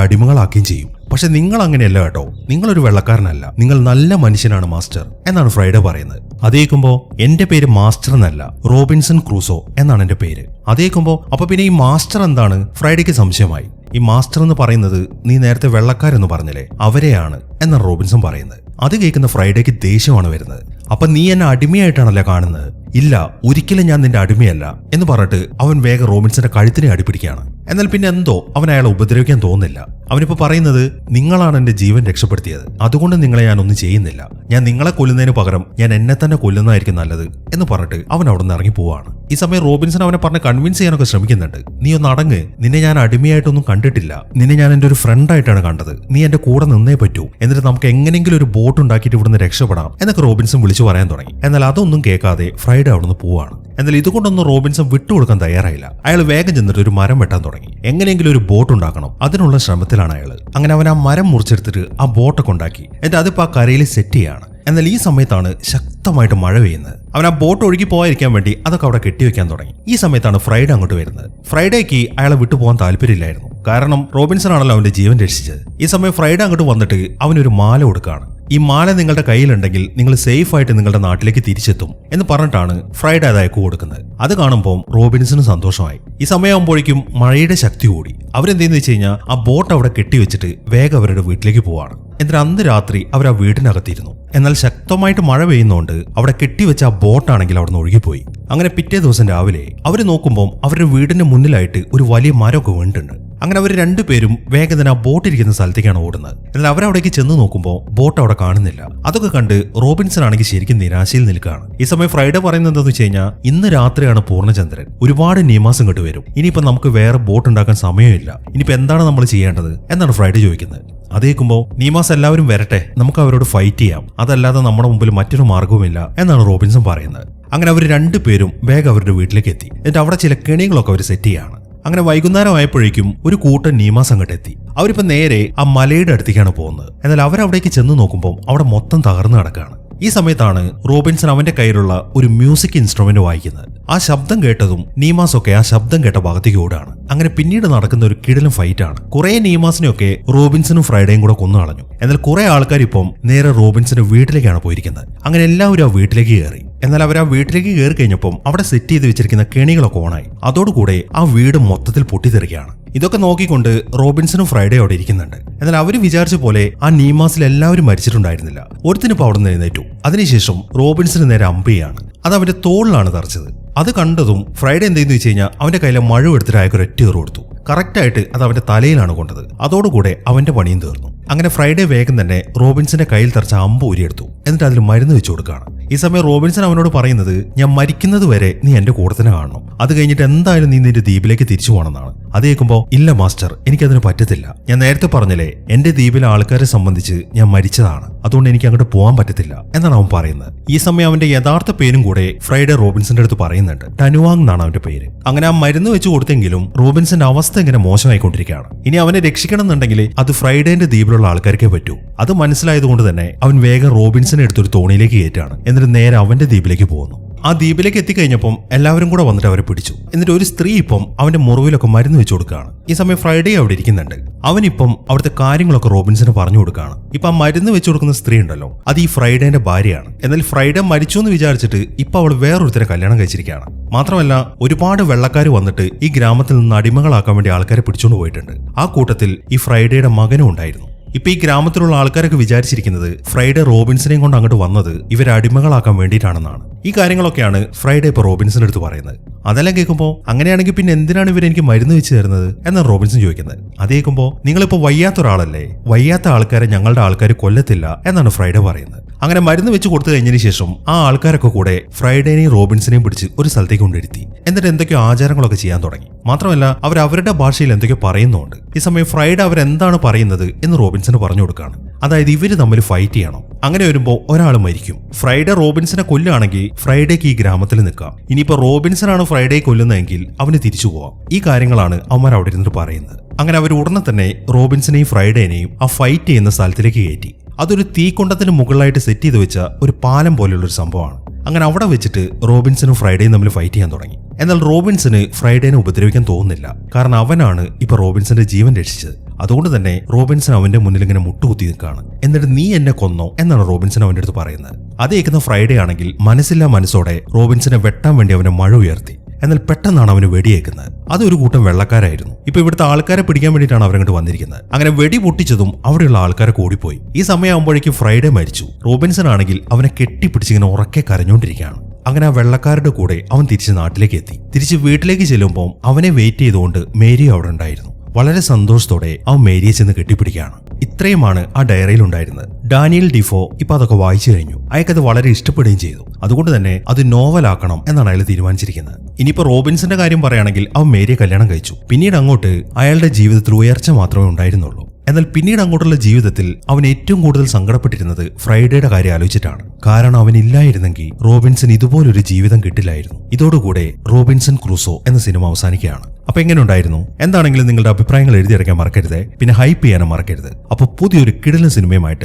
ചെയ്യും. പക്ഷെ നിങ്ങൾ അങ്ങനെയല്ല കേട്ടോ. നിങ്ങളൊരു വെള്ളക്കാരനല്ല. നിങ്ങൾ നല്ല മനുഷ്യനാണ് മാസ്റ്റർ എന്നാണ് ഫ്രൈഡേ പറയുന്നത്. അതേക്കുമ്പോ എന്റെ പേര് മാസ്റ്റർ എന്നല്ല റോബിൻസൺ ക്രൂസോ എന്നാണ് എന്റെ പേര്. അതേക്കുമ്പോ അപ്പൊ പിന്നെ ഈ മാസ്റ്റർ എന്താണ്? ഫ്രൈഡേക്ക് സംശയമായി. ഈ മാസ്റ്റർ എന്ന് പറയുന്നത് നീ നേരത്തെ വെള്ളക്കാരെന്ന് പറഞ്ഞില്ലേ? അവരെയാണ് എന്നാണ് റോബിൻസൺ പറയുന്നത്. അത് കേൾക്കുന്ന ഫ്രൈഡേക്ക് ദേഷ്യമാണ് വരുന്നത്. അപ്പൊ നീ എന്നെ അടിമയായിട്ടാണല്ലോ കാണുന്നത്? ഇല്ല ഒരിക്കലും ഞാൻ നിന്റെ അടിമയല്ല എന്ന് പറഞ്ഞിട്ട് അവൻ വേഗം റോബിൻസന്റെ കഴുത്തിനെ അടിപിടിക്കുകയാണ്. എന്നാൽ പിന്നെ എന്തോ അവൻ അയാളെ ഉപദ്രവിക്കാൻ തോന്നുന്നില്ല. അവനിപ്പോ പറയുന്നത് നിങ്ങളാണ് എന്റെ ജീവൻ രക്ഷപ്പെടുത്തിയത്. അതുകൊണ്ട് നിങ്ങളെ ഞാൻ ഒന്നും ചെയ്യുന്നില്ല. ഞാൻ നിങ്ങളെ കൊല്ലുന്നതിന് പകരം ഞാൻ എന്നെ തന്നെ കൊല്ലുന്നതായിരിക്കും നല്ലത് എന്ന് പറഞ്ഞിട്ട് അവൻ അവിടെ നിന്ന് ഇറങ്ങി പോവാണ്. ഈ സമയം റോബിൻസൺ അവനെ പറഞ്ഞ് കൺവിൻസ് ചെയ്യാനൊക്കെ ശ്രമിക്കുന്നുണ്ട്. നീ ഒന്ന് അടങ്ങ്. നിന്നെ ഞാൻ അടിമയായിട്ടൊന്നും കണ്ടിട്ടില്ല. നിന്നെ ഞാൻ എന്റെ ഒരു ഫ്രണ്ടായിട്ടാണ് കണ്ടത്. നീ എന്റെ കൂടെ നിന്നേ പറ്റൂ. എന്നിട്ട് നമുക്ക് എങ്ങനെയെങ്കിലും ഒരു ബോട്ട് ഉണ്ടാക്കിയിട്ട് ഇവിടുന്ന് രക്ഷപ്പെടാം എന്നൊക്കെ റോബിൻസൺ വിളിച്ചു പറയാൻ തുടങ്ങി. എന്നാൽ അതൊന്നും കേൾക്കാതെ ഫ്രൈഡേ അവിടുന്ന് പോവാണ്. എന്നാൽ ഇതുകൊണ്ടൊന്നും റോബിൻസൺ വിട്ടുകൊടുക്കാൻ തയ്യാറായില്ല. അയാൾ വേഗം ചെന്നിട്ട് ഒരു മരം വെട്ടാൻ തുടങ്ങി. എങ്ങനെയെങ്കിലും ഒരു ബോട്ട് ഉണ്ടാക്കണം. അതിനുള്ള ശ്രമത്തിലാണ് അയാൾ അങ്ങനെ അവൻ ആ മരം മുറിച്ചെടുത്തിട്ട് ആ ബോട്ടൊക്കെ ഉണ്ടാക്കി. എന്നിട്ട് അതിപ്പോ ആ കരയിൽ സെറ്റ് ചെയ്യാണ്. എന്നാൽ ഈ സമയത്താണ് ശക്തമായിട്ട് മഴ പെയ്യുന്നത്. അവൻ ആ ബോട്ട് ഒഴുകി പോകാതിരിക്കാൻ വേണ്ടി അതൊക്കെ അവിടെ കെട്ടിവെക്കാൻ തുടങ്ങി. ഈ സമയത്താണ് ഫ്രൈഡേ അങ്ങോട്ട് വരുന്നത്. ഫ്രൈഡേക്ക് അയാളെ വിട്ടുപോകാൻ താല്പര്യമില്ലായിരുന്നു. കാരണം റോബിൻസൺ ആണല്ലോ അവന്റെ ജീവൻ രക്ഷിച്ചത്. ഈ സമയം ഫ്രൈഡേ അങ്ങോട്ട് വന്നിട്ട് അവനൊരു മാല കൊടുക്കുകയാണ് ഈ മാല നിങ്ങളുടെ കയ്യിലുണ്ടെങ്കിൽ നിങ്ങൾ സേഫ് ആയിട്ട് നിങ്ങളുടെ നാട്ടിലേക്ക് തിരിച്ചെത്തും എന്ന് പറഞ്ഞിട്ടാണ് ഫ്രൈഡേ അത് കൊടുക്കുന്നത്. അത് കാണുമ്പോൾ റോബിൻസിന് സന്തോഷമായി. ഈ സമയമാകുമ്പോഴേക്കും മഴയുടെ ശക്തി കൂടി. അവരെന്തെന്ന് വെച്ച് കഴിഞ്ഞാൽ ആ ബോട്ട് അവിടെ കെട്ടിവെച്ചിട്ട് വേഗം അവരുടെ വീട്ടിലേക്ക് പോവാണ്. എന്നിട്ട് അന്ന് രാത്രി അവർ ആ വീടിനകത്തിരുന്നു എന്നാൽ ശക്തമായിട്ട് മഴ പെയ്യുന്നതുകൊണ്ട് അവിടെ കെട്ടിവെച്ച ആ ബോട്ടാണെങ്കിൽ അവിടെ നിന്ന് ഒഴുകിപ്പോയി. അങ്ങനെ പിറ്റേ ദിവസം രാവിലെ അവർ നോക്കുമ്പോൾ അവരുടെ വീടിന്റെ മുന്നിലായിട്ട് ഒരു വലിയ മരമൊക്കെ വീണിട്ടുണ്ട്. അങ്ങനെ അവർ രണ്ടുപേരും വേഗം ആ ബോട്ട് ഇരിക്കുന്ന സ്ഥലത്തേക്കാണ് ഓടുന്നത്. എന്നാൽ അവരവിടേക്ക് ചെന്ന് നോക്കുമ്പോൾ ബോട്ട് അവിടെ കാണുന്നില്ല. അതൊക്കെ കണ്ട് റോബിൻസൺ ആണെങ്കിൽ ശരിക്കും നിരാശയിൽ നിൽക്കുകയാണ്. ഈ സമയം ഫ്രൈഡേ പറയുന്നത് എന്താണെന്ന് വെച്ച് കഴിഞ്ഞാൽ ഇന്ന് രാത്രിയാണ് പൂർണചന്ദ്രൻ. ഒരുപാട് നിയമാസം കേട്ട് വരും. ഇനിയിപ്പോൾ നമുക്ക് വേറെ ബോട്ട് ഉണ്ടാക്കാൻ സമയമില്ല. ഇനിയിപ്പോൾ എന്താണ് നമ്മൾ ചെയ്യേണ്ടത്? എന്നാണ് ഫ്രൈഡേ ചോദിക്കുന്നത്. അതേക്കുമ്പോ നീമാസ് എല്ലാവരും വരട്ടെ. നമുക്ക് അവരോട് ഫൈറ്റ് ചെയ്യാം. അതല്ലാതെ നമ്മുടെ മുമ്പിൽ മറ്റൊരു മാർഗവുമില്ല എന്നാണ് റോബിൻസൺ പറയുന്നത്. അങ്ങനെ അവർ രണ്ടുപേരും വേഗം അവരുടെ വീട്ടിലേക്ക് എത്തി. എന്നിട്ട് അവിടെ ചില കെണികളൊക്കെ അവർ സെറ്റ് ചെയ്യാണ്. അങ്ങനെ വൈകുന്നേരം ആയപ്പോഴേക്കും ഒരു കൂട്ടം നീമാസ് അങ്ങോട്ട് എത്തി അവരിപ്പോ നേരെ ആ മലയുടെ അടുത്തേക്കാണ് പോകുന്നത്. എന്നാൽ അവരവിടേക്ക് ചെന്ന് നോക്കുമ്പോൾ അവിടെ മൊത്തം തകർന്നു കിടക്കുകയാണ്. ഈ സമയത്താണ് റോബിൻസൺ അവന്റെ കയ്യിലുള്ള ഒരു മ്യൂസിക് ഇൻസ്ട്രുമെന്റ് വായിക്കുന്നത്. ആ ശബ്ദം കേട്ടതും നീമാസ് ഒക്കെ ആ ശബ്ദം കേട്ട ഭാഗത്തേക്ക് ഓടാണ് അങ്ങനെ പിന്നീട് നടക്കുന്ന ഒരു കിടലും ഫൈറ്റാണ് കുറെ നീമാസിനെയൊക്കെ റോബിൻസണും ഫ്രൈഡേയും കൂടെ കൊന്നു കളഞ്ഞു. എന്നാൽ കുറെ ആൾക്കാർ ഇപ്പം നേരെ റോബിൻസന്റെ വീട്ടിലേക്കാണ് പോയിരിക്കുന്നത്. അങ്ങനെ എല്ലാവരും ആ വീട്ടിലേക്ക് കയറി. എന്നാൽ അവർ ആ വീട്ടിലേക്ക് കയറി കഴിഞ്ഞപ്പം അവിടെ സെറ്റ് ചെയ്ത് വെച്ചിരിക്കുന്ന കെണികളൊക്കെ ഓണായി അതോടുകൂടെ ആ വീട് മൊത്തത്തിൽ പൊട്ടിത്തെറിക്കുകയാണ്. ഇതൊക്കെ നോക്കിക്കൊണ്ട് റോബിൻസണും ഫ്രൈഡേ അവിടെ ഇരിക്കുന്നുണ്ട്. എന്നാൽ അവർ വിചാരിച്ച പോലെ ആ നീമാസിൽ എല്ലാവരും മരിച്ചിട്ടുണ്ടായിരുന്നില്ല. ഒരുത്തിനിപ്പോ അവിടെ നിന്ന് എഴുന്നേറ്റു. അതിനുശേഷം റോബിൻസിന് നേരെ അമ്പയാണ് അത് അവന്റെ തോളിലാണ് തറച്ചത്. അത് കണ്ടതും ഫ്രൈഡേ എന്തെന്ന് വെച്ച് കഴിഞ്ഞാൽ അവന്റെ കയ്യിലെ മഴ എടുത്തിട്ട് അയാൾക്ക് ഒരു ഒറ്റ കൊടുത്തു കറക്റ്റായിട്ട് അത് അവന്റെ തലയിലാണ് കൊണ്ടത്. അതോടുകൂടെ അവന്റെ പണിയും തീർന്നു. അങ്ങനെ ഫ്രൈഡേ വേഗം തന്നെ റോബിൻസിന്റെ കയ്യിൽ തറച്ച അമ്പ് ഊരിയെടുത്തു. എന്നിട്ട് അതിൽ മരുന്ന് വെച്ചു കൊടുക്കുകയാണ്. ഈ സമയം റോബിൻസൺ അവനോട് പറയുന്നത് ഞാൻ മരിക്കുന്നത് വരെ നീ എന്റെ കൂടെ തന്നെ കാണണം. അത് കഴിഞ്ഞിട്ട് എന്തായാലും നീ നിന്റെ ദ്വീപിലേക്ക് തിരിച്ചു പോകണമെന്നാണ്. അത് കേൾക്കുമ്പോൾ ഇല്ല മാസ്റ്റർ എനിക്കതിന് പറ്റത്തില്ല. ഞാൻ നേരത്തെ പറഞ്ഞില്ലേ എന്റെ ദ്വീപിലെ ആൾക്കാരെ സംബന്ധിച്ച് ഞാൻ മരിച്ചതാണ്. അതുകൊണ്ട് എനിക്ക് അങ്ങോട്ട് പോകാൻ പറ്റത്തില്ല. എന്നാണ് അവൻ പറയുന്നത്. ഈ സമയം അവന്റെ യഥാർത്ഥ പേരും കൂടെ ഫ്രൈഡേ റോബിൻസിന്റെ അടുത്ത് പറയുന്നുണ്ട്. ടനുവാങ് എന്നാണ് അവന്റെ പേര്. അങ്ങനെ ആ മരുന്ന് വെച്ച് കൊടുത്തെങ്കിലും റോബിൻസിന്റെ അവസ്ഥ ഇങ്ങനെ മോശമായിക്കൊണ്ടിരിക്കുകയാണ്. ഇനി അവനെ രക്ഷിക്കണം എന്നുണ്ടെങ്കിൽ അത് ഫ്രൈഡേന്റെ ദ്വീപിലുള്ള ആൾക്കാർക്കേ പറ്റൂ. അത് മനസ്സിലായതുകൊണ്ട് തന്നെ അവൻ വേഗം റോബിൻസിനെ എടുത്തൊരു തോണിയിലേക്ക് കയറ്റാണ് എന്നിട്ട് നേരെ അവന്റെ ദ്വീപിലേക്ക് പോകുന്നു. ആ ദ്വീപിലേക്ക് എത്തിക്കഴിഞ്ഞപ്പം എല്ലാവരും കൂടെ വന്നിട്ട് അവരെ പിടിച്ചു. എന്നിട്ട് ഒരു സ്ത്രീ ഇപ്പം അവന്റെ മുറിവിലൊക്കെ മരുന്ന് വെച്ചു കൊടുക്കുകയാണ്. ഈ സമയം ഫ്രൈഡേ അവിടെ ഇരിക്കുന്നുണ്ട്. അവനിപ്പം അവിടുത്തെ കാര്യങ്ങളൊക്കെ റോബിൻസിന് പറഞ്ഞു കൊടുക്കുകയാണ്. ഇപ്പൊ ആ മരുന്ന് വെച്ച് കൊടുക്കുന്ന സ്ത്രീ ഉണ്ടല്ലോ അത് ഈ ഫ്രൈഡേന്റെ ഭാര്യയാണ്. എന്നാൽ ഫ്രൈഡേ മരിച്ചു എന്ന് വിചാരിച്ചിട്ട് ഇപ്പൊ അവൾ വേറൊരുത്തരെ കല്യാണം കഴിച്ചിരിക്കുകയാണ്. മാത്രമല്ല ഒരുപാട് വെള്ളക്കാർ വന്നിട്ട് ഈ ഗ്രാമത്തിൽ നിന്ന് അടിമകളാക്കാൻ വേണ്ടി ആൾക്കാരെ പിടിച്ചുകൊണ്ട് പോയിട്ടുണ്ട്. ആ കൂട്ടത്തിൽ ഈ ഫ്രൈഡേയുടെ മകനും ഉണ്ടായിരുന്നു. ഇപ്പൊ ഈ ഗ്രാമത്തിലുള്ള ആൾക്കാരൊക്കെ വിചാരിച്ചിരിക്കുന്നത് ഫ്രൈഡേ റോബിൻസിനെയും കൊണ്ട് അങ്ങോട്ട് വന്നത് ഇവരെ അടിമകളാക്കാൻ വേണ്ടിയിട്ടാണെന്നാണ്. ഈ കാര്യങ്ങളൊക്കെയാണ് ഫ്രൈഡേ ഇപ്പൊ റോബിൻസിന്റെ അടുത്ത് പറയുന്നത്. അതെല്ലാം കേൾക്കുമ്പോൾ അങ്ങനെയാണെങ്കിൽ പിന്നെ എന്തിനാണ് ഇവർ എനിക്ക് മരുന്ന് വെച്ച് തരുന്നത് എന്നാണ് റോബിൻസൺ ചോദിക്കുന്നത്. അത് കേൾക്കുമ്പോൾ നിങ്ങളിപ്പോൾ വയ്യാത്ത ഒരാളല്ലേ വയ്യാത്ത ആൾക്കാരെ ഞങ്ങളുടെ ആൾക്കാർ കൊല്ലത്തില്ല എന്നാണ് ഫ്രൈഡേ പറയുന്നത്. അങ്ങനെ മരുന്ന് വെച്ച് കൊടുത്തു കഴിഞ്ഞതിന് ശേഷം ആ ആൾക്കാരൊക്കെ കൂടെ ഫ്രൈഡേനെയും റോബിൻസിനെയും പിടിച്ച് ഒരു സ്ഥലത്തേക്ക് കൊണ്ടിരുത്തി എന്നിട്ട് എന്തൊക്കെയോ ആചാരങ്ങളൊക്കെ ചെയ്യാൻ തുടങ്ങി. മാത്രമല്ല അവർ അവരുടെ ഭാഷയിൽ എന്തൊക്കെയോ പറയുന്നുണ്ട്. ഈ സമയം ഫ്രൈഡേ അവരെന്താണ് പറയുന്നത് എന്ന് റോബിൻസിന് പറഞ്ഞു കൊടുക്കുകയാണ് അതായത് ഇവർ തമ്മിൽ ഫൈറ്റ് ചെയ്യണം. അങ്ങനെ വരുമ്പോൾ ഒരാൾ മരിക്കും. ഫ്രൈഡേ റോബിൻസിനെ കൊല്ലുകയാണെങ്കിൽ ഫ്രൈഡേക്ക് ഈ ഗ്രാമത്തിൽ നിൽക്കാം ഇനിയിപ്പോ റോബിൻസനാണ് ഫ്രൈഡേ കൊല്ലുന്നതെങ്കിൽ അവന് തിരിച്ചു പോവാം. ഈ കാര്യങ്ങളാണ് അവന്മാർ അവിടെ ഇരുന്നിട്ട് പറയുന്നത്. അങ്ങനെ അവർ ഉടനെ തന്നെ റോബിൻസിനെയും ഫ്രൈഡേനെയും ആ ഫൈറ്റ് ചെയ്യുന്ന സ്ഥലത്തിലേക്ക് കയറ്റി. അതൊരു തീക്കൊണ്ടത്തിന് മുകളിലായിട്ട് സെറ്റ് ചെയ്ത് വെച്ച ഒരു പാലം പോലെയുള്ളൊരു സംഭവമാണ്. അങ്ങനെ അവിടെ വെച്ചിട്ട് റോബിൻസനും ഫ്രൈഡേയും തമ്മിൽ ഫൈറ്റ് ചെയ്യാൻ തുടങ്ങി. എന്നാൽ റോബിൻസിന് ഫ്രൈഡേനെ ഉപദ്രവിക്കാൻ തോന്നുന്നില്ല. കാരണം അവനാണ് ഇപ്പൊ റോബിൻസിന്റെ ജീവൻ രക്ഷിച്ചത്. അതുകൊണ്ട് തന്നെ റോബിൻസൺ അവന്റെ മുന്നിൽ ഇങ്ങനെ മുട്ടുകുത്തി നിൽക്കുകയാണ്. എന്നിട്ട് നീ എന്നെ കൊന്നോ? എന്നാണ് റോബിൻസൺ അവന്റെ അടുത്ത് പറയുന്നത്. അത് കേൾക്കുന്ന ഫ്രൈഡേ ആണെങ്കിൽ മനസ്സില്ലാ മനസ്സോടെ റോബിൻസിനെ വെട്ടാൻ വേണ്ടി അവനെ മഴ ഉയർത്തി. എന്നാൽ പെട്ടെന്നാണ് അവന് വെടിയേക്കുന്നത് അതൊരു കൂട്ടം വെള്ളക്കാരായിരുന്നു. ഇപ്പൊ ഇവിടുത്തെ ആൾക്കാരെ പിടിക്കാൻ വേണ്ടിയിട്ടാണ് അവരങ്ങോട്ട് വന്നിരിക്കുന്നത്. അങ്ങനെ വെടി പൊട്ടിച്ചതും അവിടെയുള്ള ആൾക്കാരെ കൂടിപ്പോയി. ഈ സമയമാകുമ്പോഴേക്കും ഫ്രൈഡേ മരിച്ചു. റോബിൻസൺ ആണെങ്കിൽ അവനെ കെട്ടിപ്പിടിച്ചിങ്ങനെ ഉറക്കെ കരഞ്ഞുകൊണ്ടിരിക്കുകയാണ്. അങ്ങനെ ആ വെള്ളക്കാരുടെ കൂടെ അവൻ തിരിച്ച് നാട്ടിലേക്ക് എത്തി. തിരിച്ച് വീട്ടിലേക്ക് ചെല്ലുമ്പോൾ അവനെ വെയിറ്റ് ചെയ്തുകൊണ്ട് മേരി അവിടെ ഉണ്ടായിരുന്നു. വളരെ സന്തോഷത്തോടെ അവൻ മേരിയെ ചെന്ന് കെട്ടിപ്പിടിക്കുകയാണ്. ഇത്രയുമാണ് ആ ഡയറിയിൽ ഉണ്ടായിരുന്നത്. ഡാനിയൽ ഡിഫോ ഇപ്പൊ അതൊക്കെ വായിച്ചു കഴിഞ്ഞു. അയാൾക്കത് വളരെ ഇഷ്ടപ്പെടുകയും ചെയ്തു. അതുകൊണ്ട് തന്നെ അത് നോവലാക്കണം എന്നാണ് അയാൾ തീരുമാനിച്ചിരിക്കുന്നത്. ഇനിയിപ്പോ റോബിൻസിന്റെ കാര്യം പറയുകയാണെങ്കിൽ അവൻ മേരിയെ കല്യാണം കഴിച്ചു. പിന്നീട് അങ്ങോട്ട് അയാളുടെ ജീവിതത്തിൽ ഉയർച്ച മാത്രമേ ഉണ്ടായിരുന്നുള്ളൂ. എന്നാൽ പിന്നീട് അങ്ങോട്ടുള്ള ജീവിതത്തിൽ അവൻ ഏറ്റവും കൂടുതൽ സങ്കടപ്പെട്ടിരുന്നത് ഫ്രൈഡേയുടെ കാര്യം ആലോചിച്ചിട്ടാണ്. കാരണം അവൻ ഇല്ലായിരുന്നെങ്കിൽ റോബിൻസൺ ഇതുപോലൊരു ജീവിതം കിട്ടില്ലായിരുന്നു. ഇതോടുകൂടെ റോബിൻസൺ ക്രൂസോ എന്ന സിനിമ അവസാനിക്കുകയാണ്. അപ്പൊ എങ്ങനെ ഉണ്ടായിരുന്നു? എന്താണെങ്കിലും നിങ്ങളുടെ അഭിപ്രായങ്ങൾ എഴുതിയിറക്കാൻ മറക്കരുത്. പിന്നെ ഹൈപ്പ് ചെയ്യാനും മറക്കരുത്. അപ്പൊ പുതിയൊരു കിടലൻ സിനിമയുമായിട്ട്